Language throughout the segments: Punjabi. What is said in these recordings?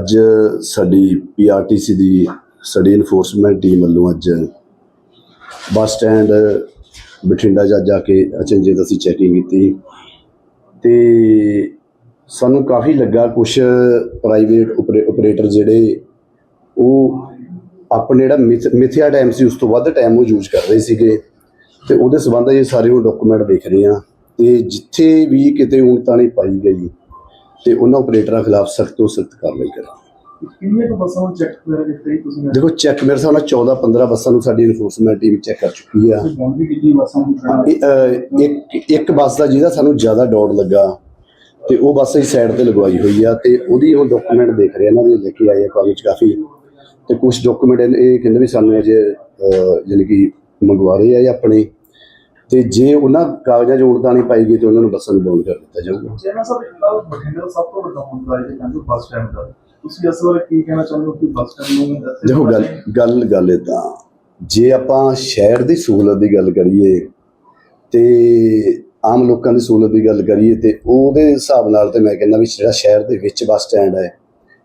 ਅੱਜ ਸਾਡੀ ਪੀਆਰਟੀਸੀ ਦੀ ਸਟੱਡੀ ਇਨਫੋਰਸਮੈਂਟ ਟੀਮ ਵੱਲੋਂ ਅੱਜ ਬੱਸ ਸਟੈਂਡ ਬਠਿੰਡਾ ਜਾ ਜਾ ਕੇ ਅਚਨਚੇਤ ਅਸੀਂ ਚੈਕਿੰਗ ਕੀਤੀ ਤੇ ਸਾਨੂੰ ਕਾਫੀ ਲੱਗਾ ਕੁਝ ਪ੍ਰਾਈਵੇਟ ਆਪਰੇਟਰ ਜਿਹੜੇ ਉਹ ਆਪਣੇ ਜਿਹੜਾ ਮਿਥ- ਮਿਥਿਆ ਟਾਈਮ ਸੀ ਉਸ ਤੋਂ ਵੱਧ ਟਾਈਮ ਉਹ ਯੂਜ਼ ਕਰ ਰਹੇ ਸੀਗੇ ਤੇ ਉਹਦੇ ਸੰਬੰਧ ਇਹ ਸਾਰੇ ਉਹ ਡਾਕੂਮੈਂਟ ਦੇਖ ਰਹੇ ਆ ਤੇ ਜਿੱਥੇ ਵੀ ਕਿਤੇ ਉਣਤਾਣੀ ਪਾਈ ਗਈ ਤੇ ਉਹਨਾਂ ਆਪਰੇਟਰਾਂ ਖਿਲਾਫ ਸਖਤ ਤੋਂ ਸਖਤ ਕਾਰਵਾਈ ਕਰਾਂ ਕਿੰਨੇ ਕੁ ਬੱਸਾਂ ਨੂੰ ਚੈੱਕ ਕੀਤੇ ਜੀ ਤੁਸੀਂ? ਦੇਖੋ ਚੈੱਕ ਮੇਰੇ ਹਿਸਾਬ ਨਾਲ 14 15 ਬੱਸਾਂ ਨੂੰ ਸਾਡੀ ਇਨਫੋਰਸਮੈਂਟ ਟੀਮ ਚੈੱਕ ਕਰ ਚੁੱਕੀ ਆ। ਇੱਕ ਇੱਕ ਬੱਸ ਦਾ ਜਿਹਦਾ ਸਾਨੂੰ ਜ਼ਿਆਦਾ ਡਾਊਟ ਲੱਗਾ ਤੇ ਉਹ ਬੱਸ ਅਸੀਂ ਸਾਈਡ ਤੇ ਲਗਵਾਈ ਹੋਈ ਆ ਤੇ ਉਹਦੀ ਉਹ ਡਾਕੂਮੈਂਟ ਦੇਖ ਰਹੇ ਇਹਨਾਂ ਦੇ ਲੈ ਕੇ ਆਏ ਆ ਕਾਗਜ਼ ਕਾਫੀ। ਤੇ ਕੁਝ ਡਾਕੂਮੈਂਟ ਇਹ ਕਹਿੰਦੇ ਵੀ ਸਾਨੂੰ ਅਜੇ ਯਾਨੀ ਕਿ ਮੰਗਵਾ ਰਹੇ ਆ ਇਹ ਆਪਣੇ। ਤੇ ਜੇ ਉਹਨਾਂ ਕਾਗਜ਼ਾਂ 'ਚ ਉਣਤਾ ਨਹੀਂ ਪਾਈ ਗਈ ਤੇ ਉਹਨਾਂ ਨੂੰ ਬੱਸਾਂ ਨੂੰ ਬੰਦ ਕਰ ਦਿੱਤਾ ਜਾਊਗਾ। ਜੈਨਾ ਸਾਹਿਬ ਜਿਹੜਾ ਬਠਿੰਡਾ ਦਾ ਸਭ ਤੋਂ ਵੱਡਾ ਮੁੱਦਾ ਹੈ ਕਹਿੰਦੇ ਬੱਸ ਸਟੈਂਡ ਦਾ। ਤੁਸੀਂ ਇਸ ਬਾਰੇ ਕੀ ਕਹਿਣਾ ਚਾਹੁੰਦੇ ਹੋ ਕਿ ਬੱਸ ਸਟੈਂਡ ਨੂੰ ਇੱਥੇ ਦੇਖੋ ਗੱਲ ਗੱਲ ਗੱਲ ਏਦਾਂ ਜੇ ਆਪਾਂ ਸ਼ਹਿਰ ਦੀ ਸਹੂਲਤ ਦੀ ਗੱਲ ਕਰੀਏ ਤੇ ਆਮ ਲੋਕਾਂ ਦੀ ਸਹੂਲਤ ਦੀ ਗੱਲ ਕਰੀਏ ਤੇ ਉਹਦੇ ਹਿਸਾਬ ਨਾਲ ਤੇ ਮੈਂ ਕਹਿੰਦਾ ਵੀ ਜਿਹੜਾ ਸ਼ਹਿਰ ਦੇ ਵਿੱਚ ਬੱਸ ਸਟੈਂਡ ਹੈ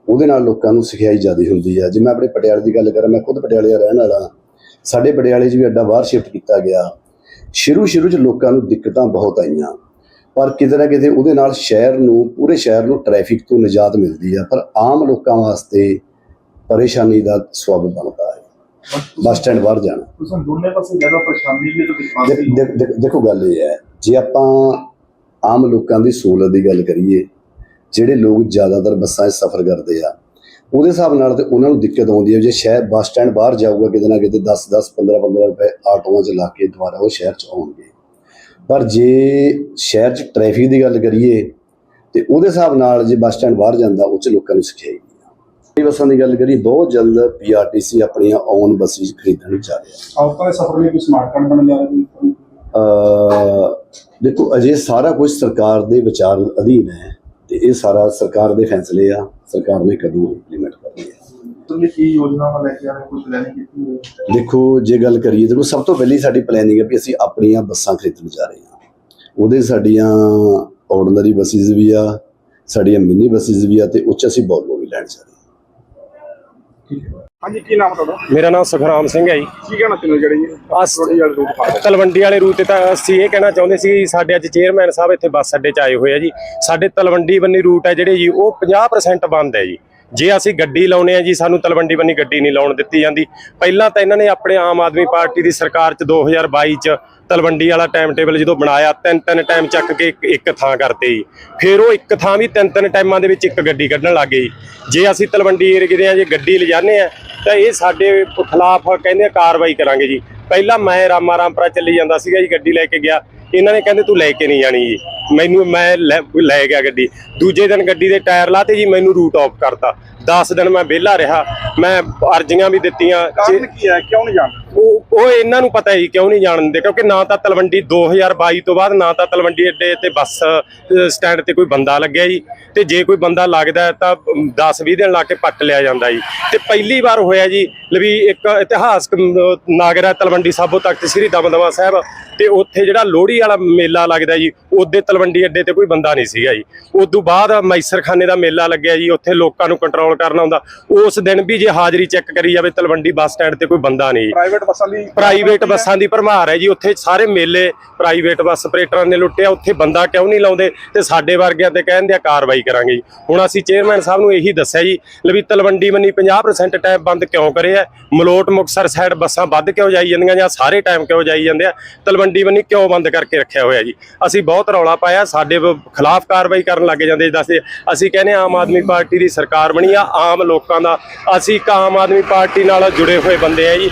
ਉਹਦੇ ਨਾਲ ਲੋਕਾਂ ਨੂੰ ਸਿਖਿਆਈ ਜ਼ਿਆਦਾ ਹੁੰਦੀ ਆ। ਜੇ ਮੈਂ ਆਪਣੇ ਪਟਿਆਲੇ ਦੀ ਗੱਲ ਕਰਾਂ ਮੈਂ ਖੁਦ ਪਟਿਆਲੇ ਦਾ ਰਹਿਣ ਵਾਲਾ ਸਾਡੇ ਪਟਿਆਲੇ 'ਚ ਵੀ ਅੱਡਾ ਬਾਹਰ ਸ਼ਿਫਟ ਕੀਤਾ ਗਿਆ। ਸ਼ੁਰੂ ਸ਼ੁਰੂ 'ਚ ਲੋਕਾਂ ਨੂੰ ਦਿੱਕਤਾਂ ਬਹੁਤ ਆਈਆਂ ਪਰ ਕਿਤੇ ਨਾ ਕਿਤੇ ਉਹਦੇ ਨਾਲ ਸ਼ਹਿਰ ਨੂੰ ਪੂਰੇ ਸ਼ਹਿਰ ਨੂੰ ਟ੍ਰੈਫਿਕ ਤੋਂ ਨਿਜਾਤ ਮਿਲਦੀ ਆ ਪਰ ਆਮ ਲੋਕਾਂ ਵਾਸਤੇ ਪਰੇਸ਼ਾਨੀ ਦਾ ਸਬਬ ਬਣਦਾ ਹੈ ਬੱਸ ਸਟੈਂਡ ਬਾਹਰ ਜਾਣਾ ਤੁਸੀਂ ਦੋਨੇ ਪਾਸੇ ਜ਼ਿਆਦਾ ਪਰੇਸ਼ਾਨੀ ਵੀ ਤੇ ਵਿਕਾਸ ਦੇਖ- ਵੀ ਹੈ। ਦੇਖ- ਦੇਖ- ਦੇਖੋ ਗੱਲ ਇਹ ਹੈ ਜੇ ਆਪਾਂ ਆਮ ਲੋਕਾਂ ਦੀ ਸਹੂਲਤ ਦੀ ਗੱਲ ਕਰੀਏ ਜਿਹੜੇ ਲੋਕ ਜ਼ਿਆਦਾਤਰ ਬੱਸਾਂ 'ਚ ਸਫ਼ਰ ਕਰਦੇ ਆ ਉਹਦੇ ਹਿਸਾਬ ਨਾਲ ਤੇ ਉਹਨਾਂ ਨੂੰ ਦਿੱਕਤ ਆਉਂਦੀ ਹੈ। ਜੇ ਸ਼ਹਿਰ ਬੱਸ ਸਟੈਂਡ ਬਾਹਰ ਜਾਊਗਾ ਕਿਤੇ ਨਾ ਕਿਤੇ 10 10 15 15 ਰੁਪਏ ਆਟੋਆਂ 'ਚ ਲਾ ਕੇ ਦੁਬਾਰਾ ਉਹ ਸ਼ਹਿਰ 'ਚ ਆਉਣਗੇ। ਪਰ ਜੇ ਸ਼ਹਿਰ 'ਚ ਟ੍ਰੈਫਿਕ ਦੀ ਗੱਲ ਕਰੀਏ ਤੇ ਉਹਦੇ ਹਿਸਾਬ ਨਾਲ ਜੇ ਬੱਸ ਸਟੈਂਡ ਬਾਹਰ ਜਾਂਦਾ ਉਹ 'ਚ ਲੋਕਾਂ ਨੂੰ ਸਿਖਾਈ ਇਹ ਬੱਸਾਂ ਦੀ ਗੱਲ ਕਰੀਏ ਬਹੁਤ ਜਲਦ ਪੀਆਰਟੀਸੀ ਆਪਣੀਆਂ ਔਨ ਬੱਸਿਸ ਖਰੀਦਣ ਜਾ ਰਿਹਾ। ਦੇ ਸਫ਼ਰ ਲਈ ਕੋਈ ਸਮਾਰਟ ਕਾਰਡ ਬਣ ਜਾ ਰਿਹਾ ਦੇਖੋ ਅਜੇ ਸਾਰਾ ਕੁਝ ਸਰਕਾਰ ਦੇ ਵਿਚਾਰ ਅਧੀਨ ਹੈ। ਤੇ ਇਹ ਸਾਰਾ ਸਰਕਾਰ ਦੇ ਫੈਸਲੇ ਆ ਸਰਕਾਰ ਨੇ ਕਦੋਂ ਇੰਪਲੀਮੈਂਟ ਕਰਨੀ ਹੈ ਲਈ ਕੀ ਯੋਜਨਾਵਾਂ ਲੈ ਕੇ ਆ ਰਹੇ ਕੁਝ ਪਲੈਨਿੰਗ ਕੀਤੀ ਹੈ ਦੇਖੋ ਜੇ ਗੱਲ ਕਰੀਏ ਦੇਖੋ ਸਭ ਤੋਂ ਪਹਿਲੀ ਸਾਡੀ ਪਲੈਨਿੰਗ ਹੈ ਵੀ ਅਸੀਂ ਆਪਣੀਆਂ ਬੱਸਾਂ ਖਰੀਦਣ ਜਾ ਰਹੇ ਹਾਂ। ਉਹਦੇ ਸਾਡੀਆਂ ਆਰਡੀਨਰੀ ਬੱਸਿਸ ਵੀ ਆ ਸਾਡੀਆਂ ਮਿੰਨੀ ਬੱਸਿਸ ਵੀ ਆ ਤੇ ਉੱਚ ਅਸੀਂ ਬੋਲੋ ਵੀ ਲੈਣ ਜਾ ਰਹੇ ਹਾਂ। ਹਾਂਜੀ ਕੀ ਨਾਮ ਤੁਹਾਡਾ? ਮੇਰਾ ਨਾਮ ਸੁਖਰਾਮ ਸਿੰਘ ਹੈ ਜੀ। ਕੀ ਕਹਿਣਾ ਚਾਹੁੰਦੇ ਜਿਹੜੇ ਜੀ? ਅਸ- ਥੋੜੀ ਜਿਹੀ ਰੂਟ ਫਾੜ ਤਲਵੰਡੀ ਵਾਲੇ ਰੂਟ ਤੇ ਤਾਂ ਅਸੀਂ ਇਹ ਕਹਿਣਾ ਚਾਹੁੰਦੇ ਸੀ ਕਿ ਸਾਡੇ ਅੱਜ ਚੇਅਰਮੈਨ ਸਾਹਿਬ ਇੱਥੇ ਬੱਸ ਅੱਡੇ 'ਚ ਆਏ ਹੋਏ ਆ ਜੀ। ਸਾਡੇ ਤਲਵੰਡੀ ਬੰਨੀ ਰੂਟ ਹੈ ਜਿਹੜੇ ਜੀ ਉਹ 50% ਬੰਦ ਹੈ ਜੀ। ਜੇ ਅਸੀਂ ਗੱਡੀ ਲਾਉਨੇ ਆ ਜੀ ਸਾਨੂੰ ਤਲਵੰਡੀ ਬੰਨੀ ਗੱਡੀ ਨਹੀਂ ਲਾਉਣ ਦਿੱਤੀ ਜਾਂਦੀ। ਪਹਿਲਾਂ ਤਾਂ ਇਹਨਾਂ ਨੇ ਆਪਣੇ ਆਮ ਆਦਮੀ ਪਾਰਟੀ ਦੀ ਸਰਕਾਰ 'ਚ 2022 'ਚ ਤਲਵੰਡੀ ਵਾਲਾ ਟਾਈਮ ਟੇਬਲ ਜਦੋਂ ਬਣਾਇਆ, ਤਿੰਨ ਤਿੰਨ ਟਾਈਮ ਚੱਕ ਕੇ ਇੱਕ- ਇੱਕ ਥਾਂ ਕਰਤੇ ਜੀ ਫਿਰ ਉਹ ਇੱਕ ਥਾਂ ਵੀ ਤਿੰਨ ਤਿੰਨ ਟਾਈਮਾਂ ਦੇ ਵਿੱਚ ਇੱਕ ਗੱਡੀ ਕੱਢਣ ਲੱਗ ਗਈ ਜੀ ਜੇ ਅਸੀਂ ਤਲਵੰਡੀ ਏਰੀਏ ਦੇ ਆ, ਜੇ ਗੱਡੀ ਲਿਜਾਨੇ ਆ, ਤਾਂ ਇਹ ਸਾਡੇ ਖਿਲਾਫ ਕਹਿੰਦੇ ਆ, ਕਾਰਵਾਈ ਕਰਾਂਗੇ ਜੀ। ਪਹਿਲਾਂ ਮੈਂ ਰਾਮਾ ਰਾਮਪੁਰਾ ਚੱਲੀ ਜਾਂਦਾ ਸੀਗਾ ਜੀ, ਗੱਡੀ ਲੈ ਕੇ ਗਿਆ। ਇਹਨਾਂ ਨੇ ਕਹਿੰਦੇ, ਤੂੰ ਲੈ ਕੇ ਨਹੀਂ ਜਾਣੀ ਜੀ। ਮੈਨੂੰ, ਮੈਂ ਲੈ ਲੈ ਗਿਆ ਗੱਡੀ। ਦੂਜੇ ਦਿਨ ਗੱਡੀ ਦੇ ਟਾਇਰ ਲਾਤੇ ਜੀ, ਮੈਨੂੰ ਰੂਟ ਆਫ ਕਰਤਾ। 10 ਦਿਨ ਮੈਂ ਵਿਹਲਾ ਰਿਹਾ ਮੈਂ ਅਰਜ਼ੀਆਂ ਵੀ ਦਿੱਤੀਆਂ। ਕਾਰਨ ਕੀ ਹੈ? ਕਿਉਂ ਨਹੀਂ ਜਾਣਦੇ ਉਹ ਉਹ ਇਹਨਾਂ ਨੂੰ ਪਤਾ ਹੈ ਕਿਉਂ ਨਹੀਂ ਜਾਣ ਦਿੰਦੇ ਕਿਉਂਕਿ ਨਾ ਤਾਂ ਤਲਵੰਡੀ 2022 ਤੋਂ ਬਾਅਦ ਨਾ ਤਾਂ ਤਲਵੰਡੀ ਅੱਡੇ ਤੇ ਬੱਸ ਸਟੈਂਡ ਤੇ ਕੋਈ ਬੰਦਾ ਲੱਗਿਆ ਜੀ। ਤੇ ਜੇ ਕੋਈ ਬੰਦਾ ਲੱਗਦਾ ਤਾਂ 10-20 ਦਿਨ ਲਾ ਕੇ ਪੱਟ ਲਿਆ ਜਾਂਦਾ ਜੀ। ਤੇ ਪਹਿਲੀ ਵਾਰ ਹੋਇਆ ਜੀ ਲਵੀ ਇੱਕ ਇਤਿਹਾਸਕ ਨਾਗਰਾ ਤਲਵੰਡੀ ਸਾਬੋ ਤਖਤ ਸ੍ਰੀ ਦਮਦਮਾ ਸਾਹਿਬ ਤੇ ਉੱਥੇ ਜਿਹੜਾ ਲੋਹੜੀ ਵਾਲਾ ਮੇਲਾ ਲੱਗਦਾ ਜੀ ਉਹਦੇ ਤਲਵੰਡੀ ਅੱਡੇ ਤੇ ਕੋਈ ਬੰਦਾ ਨਹੀਂ ਸੀਗਾ ਜੀ। ਉਸ ਤੋਂ ਬਾਅਦ ਮੈਸਰਖਾਨੇ ਦਾ ਮੇਲਾ ਲੱਗਿਆ ਜੀ ਉੱਥੇ ਲੋਕਾਂ ਨੂੰ ਕੰਟਰੋਲ ਕਰਨਾ ਹੁੰਦਾ ਉਸ ਦਿਨ ਵੀ ਜੇ ਹਾਜ਼ਰੀ ਚੈੱਕ ਕਰੀ ਜਾਵੇ ਤਲਵੰਡੀ ਬੱਸ ਸਟੈਂਡ ਤੇ ਕੋਈ ਬੰਦਾ ਨਹੀਂ। ਪ੍ਰਾਈਵੇਟ ਬੱਸਾਂ ਲਈ ਪ੍ਰਾਈਵੇਟ ਬੱਸਾਂ ਦੀ ਭਰਮਾਰ ਹੈ ਜੀ ਉੱਥੇ ਸਾਰੇ ਮੇਲੇ ਪ੍ਰਾਈਵੇਟ ਬੱਸ ਆਪਰੇਟਰਾਂ ਨੇ ਲੁੱਟਿਆ ਉੱਥੇ ਬੰਦਾ ਕਿਉਂ ਨਹੀਂ ਲਾਉਂਦੇ? ਤੇ ਸਾਡੇ ਵਰਗਿਆਂ ਤੇ ਕਹਿੰਦੇ ਆ ਕਾਰਵਾਈ ਕਰਾਂਗੇ ਜੀ। ਹੁਣ ਅਸੀਂ ਚੇਅਰਮੈਨ ਸਾਹਿਬ ਨੂੰ ਇਹੀ ਦੱਸਿਆ ਜੀ ਲਵੀ ਤਲਵੰਡੀ ਮੰਨੀ 50% ਟਾਈਮ ਬੰਦ ਕਿਉਂ ਕਰਿਆ ਮਲੋਟ ਮੁਕਸਰ ਸਾਈਡ ਬੱਸਾਂ ਵੱਧ ਕਿਉਂ ਜਾਈ ਜਾਂਦੀਆਂ ਜਾਂ ਸਾਰੇ ਟਾਈਮ ਕਿਉਂ ਜਾਈ ਜਾਂਦੇ ਆ? ਤਲਵੰਡੀ ਮੰਨੀ ਕਿਉਂ ਬੰਦ ਕਰਕੇ ਰੱਖਿਆ ਹੋਇਆ ਜੀ? ਅਸੀਂ ਬਹੁਤ ਰੌਲਾ ਪਾਇਆ ਸਾਡੇ ਖਿਲਾਫ ਕਾਰਵਾਈ ਕਰਨ ਲੱਗ ਜਾਂਦੇ ਦੱਸਦੇ ਅਸੀਂ ਕਹਿੰਦੇ ਆਮ ਆਦਮੀ ਪਾਰਟੀ ਦੀ ਸਰਕਾਰ ਬਣੀ ਆ ਆਮ ਲੋਕਾਂ ਦਾ। ਅਸੀਂ ਇੱਕ ਆਮ ਆਦਮੀ ਪਾਰਟੀ ਨਾਲ ਜੁੜੇ ਹੋਏ ਬੰਦੇ ਆ ਜੀ।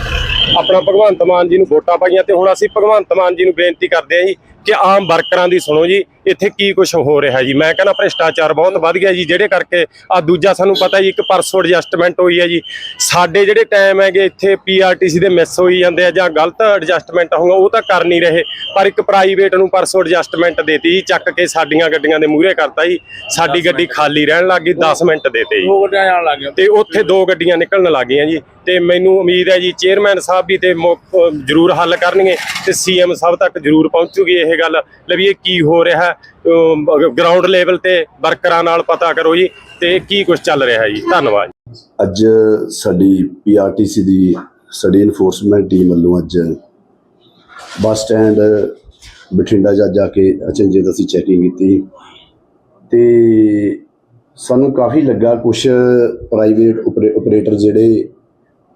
ਆਪਣਾ ਭਗਵੰਤ ਮਾਨ ਜੀ ਨੂੰ ਵੋਟਾਂ ਪਾਈਆਂ ਤੇ ਹੁਣ ਅਸੀਂ ਭਗਵੰਤ ਮਾਨ ਜੀ ਨੂੰ ਬੇਨਤੀ ਕਰਦੇ ਹਾਂ ਜੀ ਕਿ ਆਮ ਵਰਕਰਾਂ ਦੀ ਸੁਣੋ ਜੀ ਇੱਥੇ ਕੀ ਕੁਝ ਹੋ ਰਿਹਾ ਜੀ? ਮੈਂ ਕਹਿੰਦਾ ਭ੍ਰਿਸ਼ਟਾਚਾਰ ਬਹੁਤ ਵੱਧ ਗਿਆ ਜੀ ਜਿਹੜੇ ਕਰਕੇ ਆ ਦੂਜਾ ਸਾਨੂੰ ਪਤਾ ਜੀ ਇੱਕ ਪਰਸੋਂ ਐਡਜਸਟਮੈਂਟ ਹੋਈ ਹੈ ਜੀ। ਸਾਡੇ ਜਿਹੜੇ ਟਾਈਮ ਹੈਗੇ ਇੱਥੇ ਪੀਆਰਟੀਸੀ ਦੇ ਮਿਸ ਹੋਈ ਜਾਂਦੇ ਆ ਜਾਂ ਗਲਤ ਐਡਜਸਟਮੈਂਟ ਹੋਊਗਾ ਉਹ ਤਾਂ ਕਰ ਨਹੀਂ ਰਹੇ। ਪਰ ਇੱਕ ਪ੍ਰਾਈਵੇਟ ਨੂੰ ਪਰਸੋਂ ਐਡਜਸਟਮੈਂਟ ਦੇਤੀ ਜੀ ਚੱਕ ਕੇ ਸਾਡੀਆਂ ਗੱਡੀਆਂ ਦੇ ਮੂਹਰੇ ਕਰਤਾ ਜੀ। ਸਾਡੀ ਗੱਡੀ ਖਾਲੀ ਰਹਿਣ ਲੱਗ ਗਈ 10 ਮਿੰਟ ਦੇਤੇ ਜੀ। ਲੱਗ ਤੇ ਉੱਥੇ ਦੋ ਗੱਡੀਆਂ ਨਿਕਲਣ ਲੱਗੀਆਂ ਜੀ। ਤੇ ਮੈਨੂੰ ਉਮੀਦ ਹੈ ਜੀ ਚੇਅਰਮੈਨ ਸਾਹਿਬ ਵੀ ਤੇ ਜ਼ਰੂਰ ਹੱਲ ਕਰਨਗੇ ਤੇ ਸੀਐਮ ਸਾਹਿਬ ਤੱਕ ਜ਼ਰੂਰ ਪਹੁੰਚੂਗੀ ਇਹ। ਗੱਲ ਲੈ ਇਹ ਕੀ ਹੋ ਰਿਹਾ ਗਰਾਊਂਡ ਲੈਵਲ ਤੇ ਵਰਕਰਾਂ ਨਾਲ ਪਤਾ ਕਰੋ ਜੀ ਤੇ ਕੀ ਕੁਝ ਚੱਲ ਰਿਹਾ ਜੀ। ਧੰਨਵਾਦ ਅੱਜ ਸਾਡੀ ਪੀਆਰਟੀਸੀ ਦੀ ਸਟੱਡੀ ਇਨਫੋਰਸਮੈਂਟ ਟੀਮ ਵੱਲੋਂ ਅੱਜ ਬੱਸ ਸਟੈਂਡ ਬਠਿੰਡਾ ਜਾ ਜਾ ਕੇ ਅਚਨਚੇਤ ਅਸੀਂ ਚੈਕਿੰਗ ਕੀਤੀ। ਤੇ ਸਾਨੂੰ ਕਾਫੀ ਲੱਗਾ ਕੁਝ ਪ੍ਰਾਈਵੇਟ ਆਪਰੇਟਰ ਜਿਹੜੇ,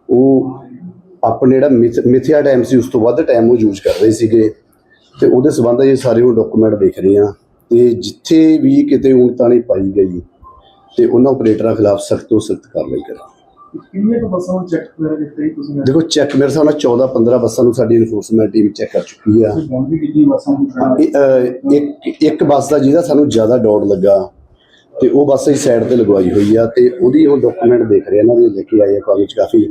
ਉਹ ਆਪਣੇ ਜਿਹੜਾ ਮਿਥਿਆ ਟਾਈਮ ਸੀ, ਉਸ ਤੋਂ ਵੱਧ ਟਾਈਮ ਉਹ ਯੂਜ਼ ਕਰ ਰਹੇ ਸੀਗੇ। ਤੇ ਉਹਦੇ ਸਬੰਧ ਇਹ ਸਾਰੇ ਉਹ ਡਾਕੂਮੈਂਟ ਦੇਖ ਰਹੇ ਆ ਤੇ ਜਿੱਥੇ ਵੀ ਕਿਤੇ ਉਣਤਾਣੀ ਪਾਈ ਗਈ ਤੇ ਉਹਨਾਂ ਆਪਰੇਟਰਾਂ ਖਿਲਾਫ ਸਖਤ ਤੋਂ ਸਖਤ ਕਾਰਵਾਈ ਕਰਾਂ ਕਿੰਨੇ ਕੁ ਬੱਸਾਂ ਨੂੰ ਚੈੱਕ ਜੀ ਤੁਸੀਂ? ਦੇਖੋ ਚੈੱਕ ਮੇਰੇ ਹਿਸਾਬ ਨਾਲ 14 15 ਬੱਸਾਂ ਨੂੰ ਸਾਡੀ ਇਨਫੋਰਸਮੈਂਟ ਟੀਮ ਚੈੱਕ ਕਰ ਚੁੱਕੀ ਆ। ਇੱਕ ਇੱਕ ਬੱਸ ਦਾ ਜਿਹਦਾ ਸਾਨੂੰ ਜ਼ਿਆਦਾ ਡਾਊਟ ਲੱਗਾ ਤੇ ਉਹ ਬੱਸ ਅਸੀਂ ਸਾਈਡ ਤੇ ਲਗਵਾਈ ਹੋਈ ਆ ਤੇ ਉਹਦੀ ਉਹ ਡਾਕੂਮੈਂਟ ਦੇਖ ਰਹੇ ਇਹਨਾਂ ਦੇ ਲੈ ਕੇ ਆਏ ਆ ਕਾਗਜ਼ ਕਾਫੀ।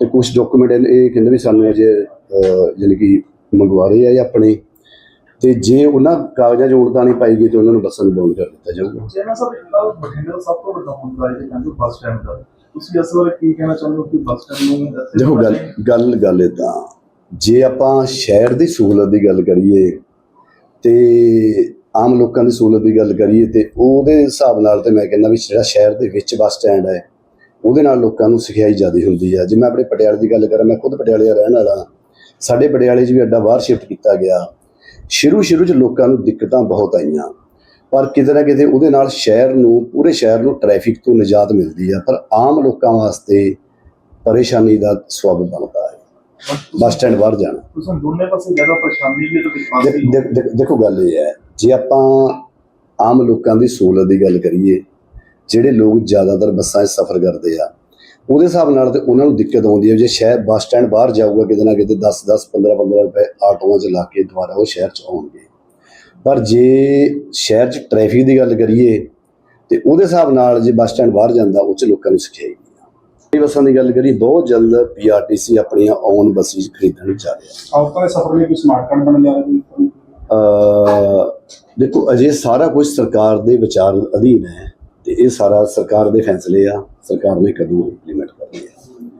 ਤੇ ਕੁਝ ਡਾਕੂਮੈਂਟ ਇਹ ਕਹਿੰਦੇ ਵੀ ਸਾਨੂੰ ਅਜੇ ਯਾਨੀ ਕਿ ਮੰਗਵਾ ਰਹੇ ਆ ਇਹ ਆਪਣੇ। ਤੇ ਜੇ ਉਹਨਾਂ ਕਾਗਜ਼ਾਂ 'ਚ ਨਹੀਂ ਪਾਈ ਗਈ ਤੇ ਉਹਨਾਂ ਨੂੰ ਬੱਸਾਂ ਨੂੰ ਬੰਦ ਕਰ ਦਿੱਤਾ ਜਾਊਗਾ। ਜੈਨਾ ਸਾਹਿਬ ਜਿਹੜਾ ਬਠਿੰਡੇ ਦਾ ਸਭ ਤੋਂ ਵੱਡਾ ਮੁੱਦਾ ਇਹ ਕਹਿੰਦੇ ਬੱਸ ਸਟੈਂਡ ਦਾ ਤੁਸੀਂ ਇਸ ਬਾਰੇ ਕੀ ਕਹਿਣਾ ਚਾਹੁੰਦੇ ਹੋ ਕਿ ਬੱਸ ਸਟੈਂਡ ਨੂੰ ਦੇਖੋ ਗੱਲ ਗੱਲ ਗੱਲ ਏਦਾਂ ਜੇ ਆਪਾਂ ਸ਼ਹਿਰ ਦੀ ਸਹੂਲਤ ਦੀ ਗੱਲ ਕਰੀਏ ਤੇ ਆਮ ਲੋਕਾਂ ਦੀ ਸਹੂਲਤ ਦੀ ਗੱਲ ਕਰੀਏ ਤੇ ਉਹਦੇ ਹਿਸਾਬ ਨਾਲ ਤੇ ਮੈਂ ਕਹਿੰਦਾ ਵੀ ਜਿਹੜਾ ਸ਼ਹਿਰ ਦੇ ਵਿੱਚ ਬੱਸ ਸਟੈਂਡ ਹੈ ਉਹਦੇ ਨਾਲ ਲੋਕਾਂ ਨੂੰ ਸਿਖਾਈ ਜ਼ਿਆਦਾ ਹੁੰਦੀ ਆ ਜੇ ਮੈਂ ਆਪਣੇ ਪਟਿਆਲੇ ਦੀ ਗੱਲ ਕਰਾਂ ਮੈਂ ਖੁਦ ਪਟਿਆਲੇ ਦਾ ਰਹਿਣ ਵਾਲਾ ਸਾਡੇ ਪਟਿਆਲੇ 'ਚ ਵੀ ਅੱਡਾ ਬਾਹਰ ਸ਼ਿਫਟ ਕੀਤਾ ਗਿਆ। ਸ਼ੁਰੂ ਸ਼ੁਰੂ 'ਚ ਲੋਕਾਂ ਨੂੰ ਦਿੱਕਤਾਂ ਬਹੁਤ ਆਈਆਂ। ਪਰ ਕਿਤੇ ਨਾ ਕਿਤੇ ਉਹਦੇ ਨਾਲ ਸ਼ਹਿਰ ਨੂੰ ਪੂਰੇ ਸ਼ਹਿਰ ਨੂੰ ਟ੍ਰੈਫਿਕ ਤੋਂ ਨਿਜਾਤ ਮਿਲਦੀ ਆ ਪਰ ਆਮ ਲੋਕਾਂ ਵਾਸਤੇ ਪਰੇਸ਼ਾਨੀ ਦਾ ਸਬਬ ਬਣਦਾ ਹੈ। ਬੱਸ ਸਟੈਂਡ ਬਾਹਰ ਜਾਣਾ। ਤੁਸੀਂ ਦੋਨੇ ਪਾਸੇ ਜ਼ਿਆਦਾ ਪਰੇਸ਼ਾਨੀ ਵੀ ਤੇ ਵਿਸ਼ਵਾਸ ਦੇਖੋ ਗੱਲ ਇਹ ਹੈ ਜੇ ਆਪਾਂ ਆਮ ਲੋਕਾਂ ਦੀ ਸਹੂਲਤ ਦੀ ਗੱਲ ਕਰੀਏ ਜਿਹੜੇ ਲੋਕ ਜ਼ਿਆਦਾਤਰ ਬੱਸਾਂ 'ਚ ਸਫ਼ਰ ਕਰਦੇ ਆ ਉਹਦੇ ਹਿਸਾਬ ਨਾਲ ਤੇ ਉਹਨਾਂ ਨੂੰ ਦਿੱਕਤ ਆਉਂਦੀ ਹੈ ਜੇ ਸ਼ਹਿਰ ਬੱਸ ਸਟੈਂਡ ਬਾਹਰ ਜਾਊਗਾ ਕਿਤੇ ਨਾ ਕਿਤੇ 10 10 15 15 ਰੁਪਏ ਆਟੋਆਂ 'ਚ ਲਾ ਕੇ ਦੁਬਾਰਾ ਉਹ ਸ਼ਹਿਰ 'ਚ ਆਉਣਗੇ। ਪਰ ਜੇ ਸ਼ਹਿਰ 'ਚ ਟ੍ਰੈਫਿਕ ਦੀ ਗੱਲ ਕਰੀਏ ਤੇ ਉਹਦੇ ਹਿਸਾਬ ਨਾਲ ਜੇ ਬੱਸ ਸਟੈਂਡ ਬਾਹਰ ਜਾਂਦਾ ਉਹ 'ਚ ਲੋਕਾਂ ਨੂੰ ਸਿਖਾਏਗੀ ਇਹ ਬੱਸਾਂ ਦੀ ਗੱਲ ਕਰੀਏ ਬਹੁਤ ਜਲਦ ਪੀਆਰਟੀਸੀ ਆਪਣੀਆਂ ਔਨ ਬੱਸਿਸ ਖਰੀਦਣ ਜਾ ਰਿਹਾ। ਦੇ ਸਫਰ ਲਈ ਕੋਈ ਸਮਾਰਟ ਕਾਰਡ ਬਣ ਜਾ ਰਿਹਾ ਦੇਖੋ ਅਜੇ ਸਾਰਾ ਕੁਝ ਸਰਕਾਰ ਦੇ ਵਿਚਾਰ ਅਧੀਨ ਹੈ। ਤੇ ਇਹ ਸਾਰਾ ਸਰਕਾਰ ਦੇ ਫੈਸਲੇ ਆ ਸਰਕਾਰ ਨੇ ਕਦੋਂ ਇੰਪਲੀਮੈਂਟ ਕਰਨੀ ਹੈ